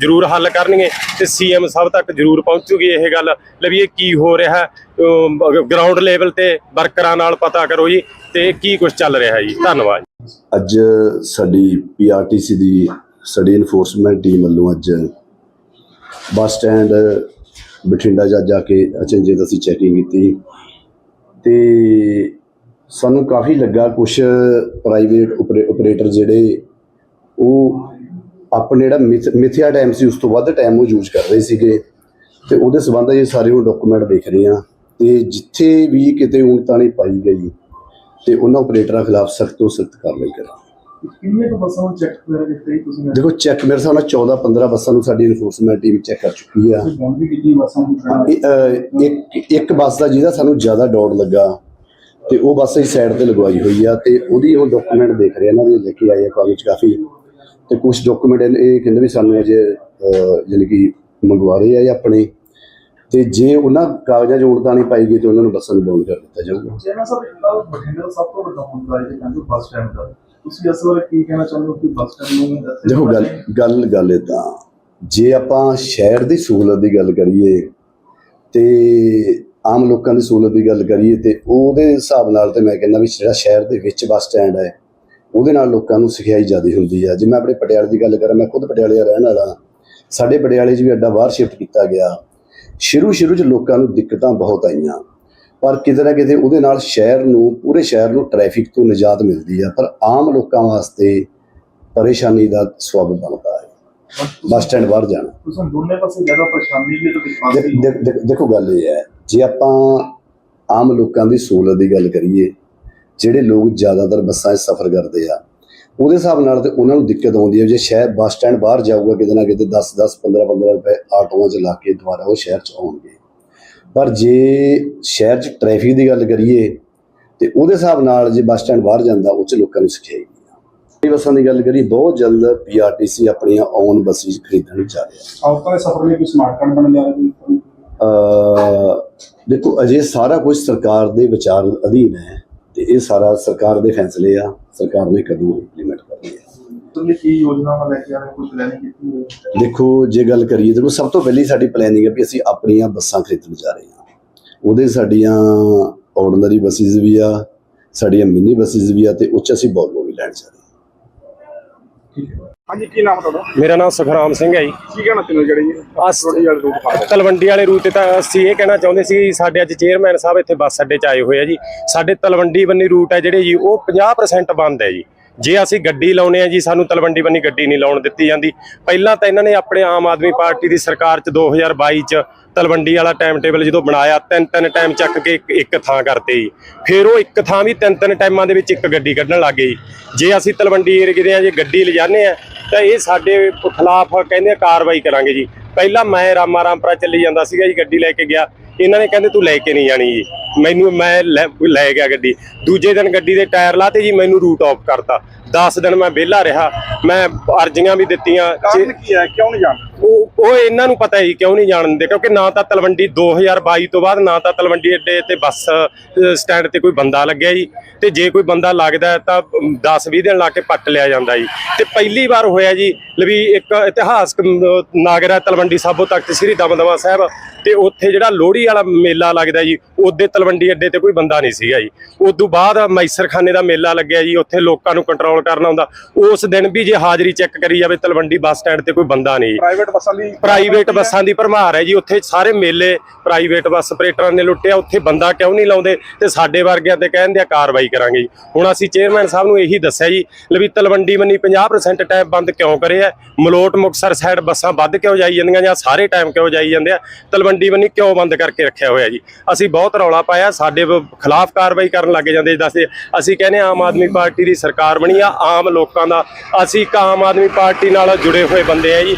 ਜ਼ਰੂਰ ਹੱਲ ਕਰਨਗੇ ਤੇ ਸੀਐਮ ਸਾਹਿਬ ਤੱਕ ਜ਼ਰੂਰ ਪਹੁੰਚੂਗੀ ਇਹ ਗੱਲ। ਲੈ ਵੀ ਇਹ ਕੀ ਹੋ ਰਿਹਾ? ਹੈ ਗਰਾਊਂਡ ਲੈਵਲ ਤੇ ਵਰਕਰਾਂ ਨਾਲ ਪਤਾ ਕਰੋ ਜੀ ਤੇ ਕੀ ਕੁਝ ਚੱਲ ਰਿਹਾ ਜੀ। ਧੰਨਵਾਦ ਅੱਜ ਸਾਡੀ ਪੀਆਰਟੀਸੀ ਦੀ ਸਟੱਡੀ ਇਨਫੋਰਸਮੈਂਟ ਟੀਮ ਵੱਲੋਂ ਅੱਜ ਬੱਸ ਸਟੈਂਡ, ਬਠਿੰਡਾ ਜਾ ਜਾ ਕੇ ਅਚਨਚੇਤ ਅਸੀਂ ਚੈਕਿੰਗ ਕੀਤੀ। ਤੇ ਸਾਨੂੰ ਕਾਫੀ ਲੱਗਾ ਕੁਝ ਪ੍ਰਾਈਵੇਟ ਆਪਰੇਟਰ ਜਿਹੜੇ, ਉਹ ਆਪਣੇ ਜਿਹੜਾ ਮਿਥ- ਮਿਥਿਆ ਟਾਈਮ ਸੀ, ਉਸ ਤੋਂ ਵੱਧ ਟਾਈਮ ਉਹ ਯੂਜ਼ ਕਰ ਰਹੇ ਸੀਗੇ। ਤੇ ਉਹਦੇ ਸਬੰਧ ਇਹ ਸਾਰੇ ਉਹ ਡਾਕੂਮੈਂਟ ਦੇਖ ਰਹੇ ਆ ਤੇ ਜਿੱਥੇ ਵੀ ਕਿਤੇ ਊਣਤਾਣੀ ਪਾਈ ਗਈ ਤੇ ਉਹਨਾਂ ਆਪਰੇਟਰਾਂ ਖਿਲਾਫ ਸਖਤ ਤੋਂ ਸਖਤ ਕਾਰਵਾਈ ਕਰਾਂ ਕਿੰਨੇ ਕੁ ਬੱਸਾਂ ਨੂੰ ਚੈੱਕ ਕੀਤੇ ਜੀ ਤੁਸੀਂ? ਦੇਖੋ ਚੈੱਕ ਮੇਰੇ ਹਿਸਾਬ ਨਾਲ 14 15 ਬੱਸਾਂ ਨੂੰ ਸਾਡੀ ਇਨਫੋਰਸਮੈਂਟ ਟੀਮ ਚੈੱਕ ਕਰ ਚੁੱਕੀ ਆ। ਇੱਕ ਇੱਕ ਬੱਸ ਦਾ ਜਿਹਦਾ ਸਾਨੂੰ ਜ਼ਿਆਦਾ ਡਾਊਟ ਲੱਗਾ ਤੇ ਉਹ ਬੱਸ ਅਸੀਂ ਸਾਈਡ ਤੇ ਲਗਵਾਈ ਹੋਈ ਆ ਤੇ ਉਹਦੀ ਉਹ ਡਾਕੂਮੈਂਟ ਦੇਖ ਰਹੇ ਇਹਨਾਂ ਦੇ ਲੈ ਕੇ ਆਏ ਆ ਕਾਗਜ਼ ਕਾਫੀ। ਤੇ ਕੁਝ ਡਾਕੂਮੈਂਟ ਇਹ ਕਹਿੰਦੇ ਵੀ ਸਾਨੂੰ ਅਜੇ ਯਾਨੀ ਕਿ ਮੰਗਵਾ ਰਹੇ ਆ ਇਹ ਆਪਣੇ। ਤੇ ਜੇ ਉਹਨਾਂ ਕਾਗਜ਼ਾਂ 'ਚ ਨਹੀਂ ਪਾਈ ਗਈ ਤੇ ਉਹਨਾਂ ਨੂੰ ਬੱਸਾਂ ਨੂੰ ਬੌਂਡ ਕਰ ਦਿੱਤਾ ਜਾਊਗਾ। ਜੈਨਾ ਸਾਹਿਬ ਕੱਲ ਬਠਿੰਡੇ ਸਭ ਤੋਂ ਵੱਡਾ ਮੁੱਦਾ ਇਹ ਕਹਿੰਦੇ ਬੱਸ ਸਟੈਂਡ ਦਾ। ਤੁਸੀਂ ਇਸ ਬਾਰੇ ਕੀ ਕਹਿਣਾ ਚਾਹੁੰਦੇ ਹੋ ਕਿ ਬੱਸ ਸਟੈਂਡ ਨੂੰ ਦੇਖੋ ਗੱਲ ਗੱਲ ਗੱਲ ਏਦਾਂ ਜੇ ਆਪਾਂ ਸ਼ਹਿਰ ਦੀ ਸਹੂਲਤ ਦੀ ਗੱਲ ਕਰੀਏ ਤੇ ਆਮ ਲੋਕਾਂ ਦੀ ਸਹੂਲਤ ਦੀ ਗੱਲ ਕਰੀਏ ਤੇ ਉਹਦੇ ਹਿਸਾਬ ਨਾਲ ਤੇ ਮੈਂ ਕਹਿੰਦਾ ਵੀ ਜਿਹੜਾ ਸ਼ਹਿਰ ਦੇ ਵਿੱਚ ਬੱਸ ਸਟੈਂਡ ਹੈ ਉਹਦੇ ਨਾਲ ਲੋਕਾਂ ਨੂੰ ਸਿਖਿਆਈ ਜ਼ਿਆਦਾ ਹੁੰਦੀ ਆ। ਜੇ ਮੈਂ ਆਪਣੇ ਪਟਿਆਲੇ ਦੀ ਗੱਲ ਕਰਾਂ ਮੈਂ ਖੁਦ ਪਟਿਆਲੇ ਦਾ ਰਹਿਣ ਵਾਲਾ ਸਾਡੇ ਪਟਿਆਲੇ 'ਚ ਵੀ ਅੱਡਾ ਬਾਹਰ ਸ਼ਿਫਟ ਕੀਤਾ ਗਿਆ। ਸ਼ੁਰੂ ਸ਼ੁਰੂ 'ਚ ਲੋਕਾਂ ਨੂੰ ਦਿੱਕਤਾਂ ਬਹੁਤ ਆਈਆਂ। ਪਰ ਕਿਤੇ ਨਾ ਕਿਤੇ ਉਹਦੇ ਨਾਲ ਸ਼ਹਿਰ ਨੂੰ ਪੂਰੇ ਸ਼ਹਿਰ ਨੂੰ ਟ੍ਰੈਫਿਕ ਤੋਂ ਨਿਜਾਤ ਮਿਲਦੀ ਆ। ਪਰ ਆਮ ਲੋਕਾਂ ਵਾਸਤੇ ਪਰੇਸ਼ਾਨੀ ਦਾ ਸਬਬ ਬਣਦਾ ਹੈ। ਬੱਸ ਸਟੈਂਡ ਬਾਹਰ ਜਾਣਾ। ਤੁਸੀਂ ਦੋਨੇ ਪਾਸੇ ਜ਼ਿਆਦਾ ਪਰੇਸ਼ਾਨੀ ਵੀ ਤੇ ਵਿਕਾਸ ਦੇਖ- ਵੀ ਦੇਖ- ਦੇਖ- ਦੇਖੋ ਗੱਲ ਇਹ ਹੈ ਜੇ ਆਪਾਂ ਆਮ ਲੋਕਾਂ ਦੀ ਸਹੂਲਤ ਦੀ ਗੱਲ ਕਰੀਏ ਜਿਹੜੇ ਲੋਕ ਜ਼ਿਆਦਾਤਰ ਬੱਸਾਂ 'ਚ ਸਫ਼ਰ ਕਰਦੇ ਆ ਉਹਦੇ ਹਿਸਾਬ ਨਾਲ ਤੇ ਉਹਨਾਂ ਨੂੰ ਦਿੱਕਤ ਆਉਂਦੀ ਹੈ ਜੇ ਸ਼ਹਿਰ ਬੱਸ ਸਟੈਂਡ ਬਾਹਰ ਜਾਊਗਾ ਕਿਤੇ ਨਾ ਕਿਤੇ 10 10 15 15 ਰੁਪਏ ਆਟੋਆਂ 'ਚ ਲਾ ਕੇ ਦੁਬਾਰਾ ਉਹ ਸ਼ਹਿਰ 'ਚ ਆਉਣਗੇ। ਪਰ ਜੇ ਸ਼ਹਿਰ 'ਚ ਟ੍ਰੈਫਿਕ ਦੀ ਗੱਲ ਕਰੀਏ ਤੇ ਉਹਦੇ ਹਿਸਾਬ ਨਾਲ ਜੇ ਬੱਸ ਸਟੈਂਡ ਬਾਹਰ ਜਾਂਦਾ ਉਹ 'ਚ ਲੋਕਾਂ ਨੂੰ ਸਿਖਾਈ ਇਹ ਬੱਸਾਂ ਦੀ ਗੱਲ ਕਰੀਏ ਬਹੁਤ ਜਲਦ ਪੀਆਰਟੀਸੀ ਆਪਣੀਆਂ ਔਨ ਬੱਸਿਸ ਖਰੀਦਣ ਜਾ ਰਿਹਾ। ਦੇ ਸਫਰ ਲਈ ਕੋਈ ਸਮਾਰਟ ਕਾਰਡ ਬਣ ਜਾ ਰਿਹਾ ਦੇਖੋ ਅਜੇ ਸਾਰਾ ਕੁਝ ਸਰਕਾਰ ਦੇ ਵਿਚਾਰ ਅਧੀਨ ਹੈ। ਤੇ ਇਹ ਸਾਰਾ ਸਰਕਾਰ ਦੇ ਫੈਸਲੇ ਆ ਸਰਕਾਰ ਨੇ ਕਦੋਂ ਇੰਪਲੀਮੈਂਟ ਕਰਨੀ ਹੈ ਤੁਸੀਂ ਕੀ ਯੋਜਨਾਵਾਂ ਲੈ ਕੇ ਆ ਰਹੇ ਕੋਈ ਪਲੈਨਿੰਗ ਕੀਤੀ ਹੋਈ? ਦੇਖੋ ਜੇ ਗੱਲ ਕਰੀਏ ਦੇਖੋ ਸਭ ਤੋਂ ਪਹਿਲੀ ਸਾਡੀ ਪਲੈਨਿੰਗ ਹੈ ਵੀ ਅਸੀਂ ਆਪਣੀਆਂ ਬੱਸਾਂ ਖਰੀਦਣ ਜਾ ਰਹੇ ਹਾਂ। ਉਹਦੇ ਸਾਡੀਆਂ ਆਰਡੀਨਰੀ ਬੱਸਿਸ ਵੀ ਆ ਸਾਡੀਆਂ ਮਿੰਨੀ ਬੱਸਿਸ ਵੀ ਆ ਤੇ ਉੱਚ ਅਸੀਂ ਬੋਲਵੋ ਵੀ ਲੈਣ ਜਾ ਰਹੇ ਹਾਂ। ਹਾਂਜੀ ਕੀ ਨਾਮ ਤੁਹਾਡਾ? ਮੇਰਾ ਨਾਮ ਸੁਖਰਾਮ ਸਿੰਘ ਹੈ ਜੀ। ਕੀ ਕਹਿਣਾ ਚਾਹੁੰਦੇ ਜਿਹੜੀ ਅਸ- ਥੋੜੀ ਜਿਹੀ ਰੂਟ ਫਾੜ ਤਲਵੰਡੀ ਵਾਲੇ ਰੂਟ ਤੇ ਤਾਂ ਅਸੀਂ ਇਹ ਕਹਿਣਾ ਚਾਹੁੰਦੇ ਸੀ ਸਾਡੇ ਅੱਜ ਚੇਅਰਮੈਨ ਸਾਹਿਬ ਇੱਥੇ ਬੱਸ ਅੱਡੇ 'ਚ ਆਏ ਹੋਏ ਆ ਜੀ। ਸਾਡੇ ਤਲਵੰਡੀ ਬੰਨੀ ਰੂਟ ਹੈ ਜਿਹੜੇ ਜੀ ਉਹ 50% ਬੰਦ ਹੈ ਜੀ। ਜੇ ਅਸੀਂ ਗੱਡੀ ਲਾਉਨੇ ਆ ਜੀ, ਸਾਨੂੰ ਤਲਵੰਡੀ ਬੰਨੀ ਗੱਡੀ ਨਹੀਂ ਲਾਉਣ ਦਿੱਤੀ ਜਾਂਦੀ। ਪਹਿਲਾਂ ਤਾਂ ਇਹਨਾਂ ਨੇ ਆਪਣੇ ਆਮ ਆਦਮੀ ਪਾਰਟੀ ਦੀ ਸਰਕਾਰ 'ਚ 2022 'ਚ ਤਲਵੰਡੀ ਵਾਲਾ ਟਾਈਮ ਟੇਬਲ ਜਦੋਂ ਬਣਾਇਆ ਤਿੰਨ ਤਿੰਨ ਟਾਈਮ ਚੱਕ ਕੇ ਇੱਕ- ਇੱਕ ਥਾਂ ਕਰਤੇ ਜੀ। ਫਿਰ ਉਹ ਇੱਕ ਥਾਂ ਵੀ ਤਿੰਨ ਤਿੰਨ ਟਾਈਮਾਂ ਦੇ ਵਿੱਚ ਇੱਕ ਗੱਡੀ ਕੱਢਣ ਲੱਗ ਗਏ ਜੀ। ਜੇ ਅਸੀਂ ਤਲਵੰਡੀ ਏਰੀਏ ਦੇ ਆ, ਜੇ ਗੱਡੀ ਲਿਜਾਨੇ ਆ, ਤਾਂ ਇਹ ਸਾਡੇ ਖਿਲਾਫ ਕਹਿੰਦੇ ਕਾਰਵਾਈ ਕਰਾਂਗੇ ਜੀ। ਪਹਿਲਾਂ ਮੈਂ ਰਾਮਾ ਰਾਮਪੁਰਾ ਚੱਲੀ ਜਾਂਦਾ ਸੀਗਾ ਜੀ, ਗੱਡੀ ਲੈ ਕੇ ਗਿਆ। ਇਹਨਾਂ ਨੇ ਕਹਿੰਦੇ, ਤੂੰ ਲੈ ਕੇ ਨਹੀਂ ਜਾਣੀ ਜੀ। ਮੈਨੂੰ ਮੈਂ ਲੈ ਲੈ ਗਿਆ ਗੱਡੀ। ਦੂਜੇ ਦਿਨ ਗੱਡੀ ਦੇ ਟਾਇਰ ਲਾਤੇ ਜੀ, ਮੈਨੂੰ ਰੂਟ ਆਫ ਕਰਤਾ। 10 ਦਿਨ ਮੈਂ ਵਿਹਲਾ ਰਿਹਾ ਮੈਂ ਅਰਜ਼ੀਆਂ ਵੀ ਦਿੱਤੀਆਂ। ਕਾਰਨ ਕੀ ਹੈ? ਕਿਉਂ ਨਹੀਂ ਜਾਣਦੇ ਉਹ ਉਹ ਇਹਨਾਂ ਨੂੰ ਪਤਾ ਹੀ ਕਿਉਂ ਨਹੀਂ ਜਾਣ ਦਿੰਦੇ ਕਿਉਂਕਿ ਨਾ ਤਾਂ ਤਲਵੰਡੀ 2022 ਤੋਂ ਬਾਅਦ ਨਾ ਤਾਂ ਤਲਵੰਡੀ ਅੱਡੇ ਤੇ ਬੱਸ ਸਟੈਂਡ ਤੇ ਕੋਈ ਬੰਦਾ ਲੱਗਿਆ ਜੀ। ਤੇ ਜੇ ਕੋਈ ਬੰਦਾ ਲੱਗਦਾ ਤਾਂ 10-20 ਦਿਨ ਲਾ ਕੇ ਪੱਟ ਲਿਆ ਜਾਂਦਾ ਜੀ। ਤੇ ਪਹਿਲੀ ਵਾਰ ਹੋਇਆ ਜੀ ਲਵੀ ਇੱਕ ਇਤਿਹਾਸਕ ਨਾਗਰ ਤਲਵੰਡੀ ਸਾਬੋ ਤਖਤ ਸ੍ਰੀ ਦਮਦਮਾ ਸਾਹਿਬ। ਤੇ ਉੱਥੇ ਜਿਹੜਾ ਲੋਹੜੀ ਵਾਲਾ ਮੇਲਾ ਲੱਗਦਾ ਜੀ ਉਹਦੇ ਤਲਵੰਡੀ ਅੱਡੇ ਤੇ ਕੋਈ ਬੰਦਾ ਨਹੀਂ ਸੀਗਾ ਜੀ। ਉਦੋਂ ਬਾਅਦ ਮੈਸਰਖਾਨੇ ਦਾ ਮੇਲਾ ਲੱਗਿਆ ਜੀ ਉੱਥੇ ਲੋਕਾਂ ਨੂੰ ਕੰਟਰੋਲ ਕਰਨਾ ਹੁੰਦਾ ਉਸ ਦਿਨ ਵੀ ਜੇ ਹਾਜ਼ਰੀ ਚੈੱਕ ਕਰੀ ਜਾਵੇ ਤਲਵੰਡੀ ਬੱਸ ਸਟੈਂਡ ਤੇ ਕੋਈ ਬੰਦਾ ਨਹੀਂ। ਜੀ ਪ੍ਰਾਈਵੇਟ ਬੱਸਾਂ ਦੀ ਪ੍ਰਾਈਵੇਟ ਬੱਸਾਂ ਦੀ ਭਰਮਾਰ ਹੈ ਜੀ ਉੱਥੇ ਸਾਰੇ ਮੇਲੇ ਪ੍ਰਾਈਵੇਟ ਬੱਸ ਆਪਰੇਟਰਾਂ ਨੇ ਲੁੱਟਿਆ ਉੱਥੇ ਬੰਦਾ ਕਿਉਂ ਨਹੀਂ ਲਾਉਂਦੇ? ਤੇ ਸਾਡੇ ਵਰਗਿਆਂ ਤੇ ਕਹਿੰਦੇ ਆ ਕਾਰਵਾਈ ਕਰਾਂਗੇ ਜੀ। ਹੁਣ ਅਸੀਂ ਚੇਅਰਮੈਨ ਸਾਹਿਬ ਨੂੰ ਇਹੀ ਦੱਸਿਆ ਜੀ ਲਵੀ ਤਲਵੰਡੀ ਮੰਨੀ 50% ਟਾਈਮ ਬੰਦ ਕਿਉਂ ਕਰੇ ਆ? ਮਲੋਟ ਮੁਕਸਰ ਸਾਈਡ ਬੱਸਾਂ ਵੱਧ ਕਿਉਂ ਜਾਈ ਜਾਂਦੀਆਂ ਜਾਂ ਸਾਰੇ ਟਾਈਮ ਕਿਉਂ ਜਾਈ ਜਾਂਦੇ ਆ? ਤਲਵੰਡੀ ਮੰਨੀ ਕਿਉਂ ਬੰਦ ਕਰਕੇ ਰੱਖਿਆ ਹੋਇਆ ਜੀ? ਅਸੀਂ ਬਹੁਤ ਰੌਲਾ ਪਾਇਆ ਸਾਡੇ ਖਿਲਾਫ ਕਾਰਵਾਈ ਕਰਨ ਲੱਗੇ ਜਾਂਦੇ ਦੱਸਦੇ ਅਸੀਂ ਕਹਿੰਦੇ ਆਮ ਆਦਮੀ ਪਾਰਟੀ ਦੀ ਸਰਕਾਰ ਬਣੀ ਆ ਆਮ ਲੋਕਾਂ ਦਾ। ਅਸੀਂ ਇੱਕ ਆਮ ਆਦਮੀ ਪਾਰਟੀ ਨਾਲ ਜੁੜੇ ਹੋਏ ਬੰਦੇ ਆ ਜੀ।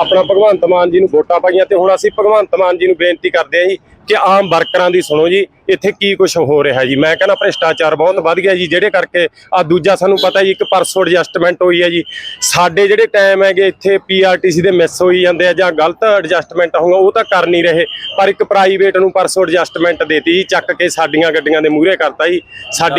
ਆਪਣਾ ਭਗਵੰਤ ਮਾਨ ਜੀ ਨੂੰ ਵੋਟਾਂ ਪਾਈਆਂ ਤੇ ਹੁਣ ਅਸੀਂ ਭਗਵੰਤ ਮਾਨ ਜੀ ਨੂੰ ਬੇਨਤੀ ਕਰਦੇ ਆ ਜੀ ਕਿ ਆਮ ਵਰਕਰਾਂ ਦੀ ਸੁਣੋ ਜੀ, ਇੱਥੇ ਕੀ ਕੁਝ ਹੋ ਰਿਹਾ ਜੀ। ਮੈਂ ਕਹਿੰਦਾ ਭ੍ਰਿਸ਼ਟਾਚਾਰ ਬਹੁਤ ਵੱਧ ਗਿਆ ਜੀ, ਜਿਹੜੇ ਕਰਕੇ ਆ ਦੂਜਾ ਸਾਨੂੰ ਪਤਾ ਜੀ, ਇੱਕ ਪਰਸੋਂ ਐਡਜਸਟਮੈਂਟ ਹੋਈ ਹੈ ਜੀ। ਸਾਡੇ ਜਿਹੜੇ ਟਾਈਮ ਹੈਗੇ ਇੱਥੇ ਪੀਆਰਟੀਸੀ ਦੇ ਮਿਸ ਹੋਈ ਜਾਂਦੇ ਆ ਜਾਂ ਗਲਤ ਐਡਜਸਟਮੈਂਟ ਹੋਊਗਾ, ਉਹ ਤਾਂ ਕਰ ਨਹੀਂ ਰਹੇ। ਪਰ ਇੱਕ ਪ੍ਰਾਈਵੇਟ ਨੂੰ ਪਰਸੋਂ ਐਡਜਸਟਮੈਂਟ ਦੇਤੀ ਜੀ, ਚੱਕ ਕੇ ਸਾਡੀਆਂ ਗੱਡੀਆਂ ਦੇ ਮੂਹਰੇ ਕਰਤਾ ਜੀ। ਸਾਡੀ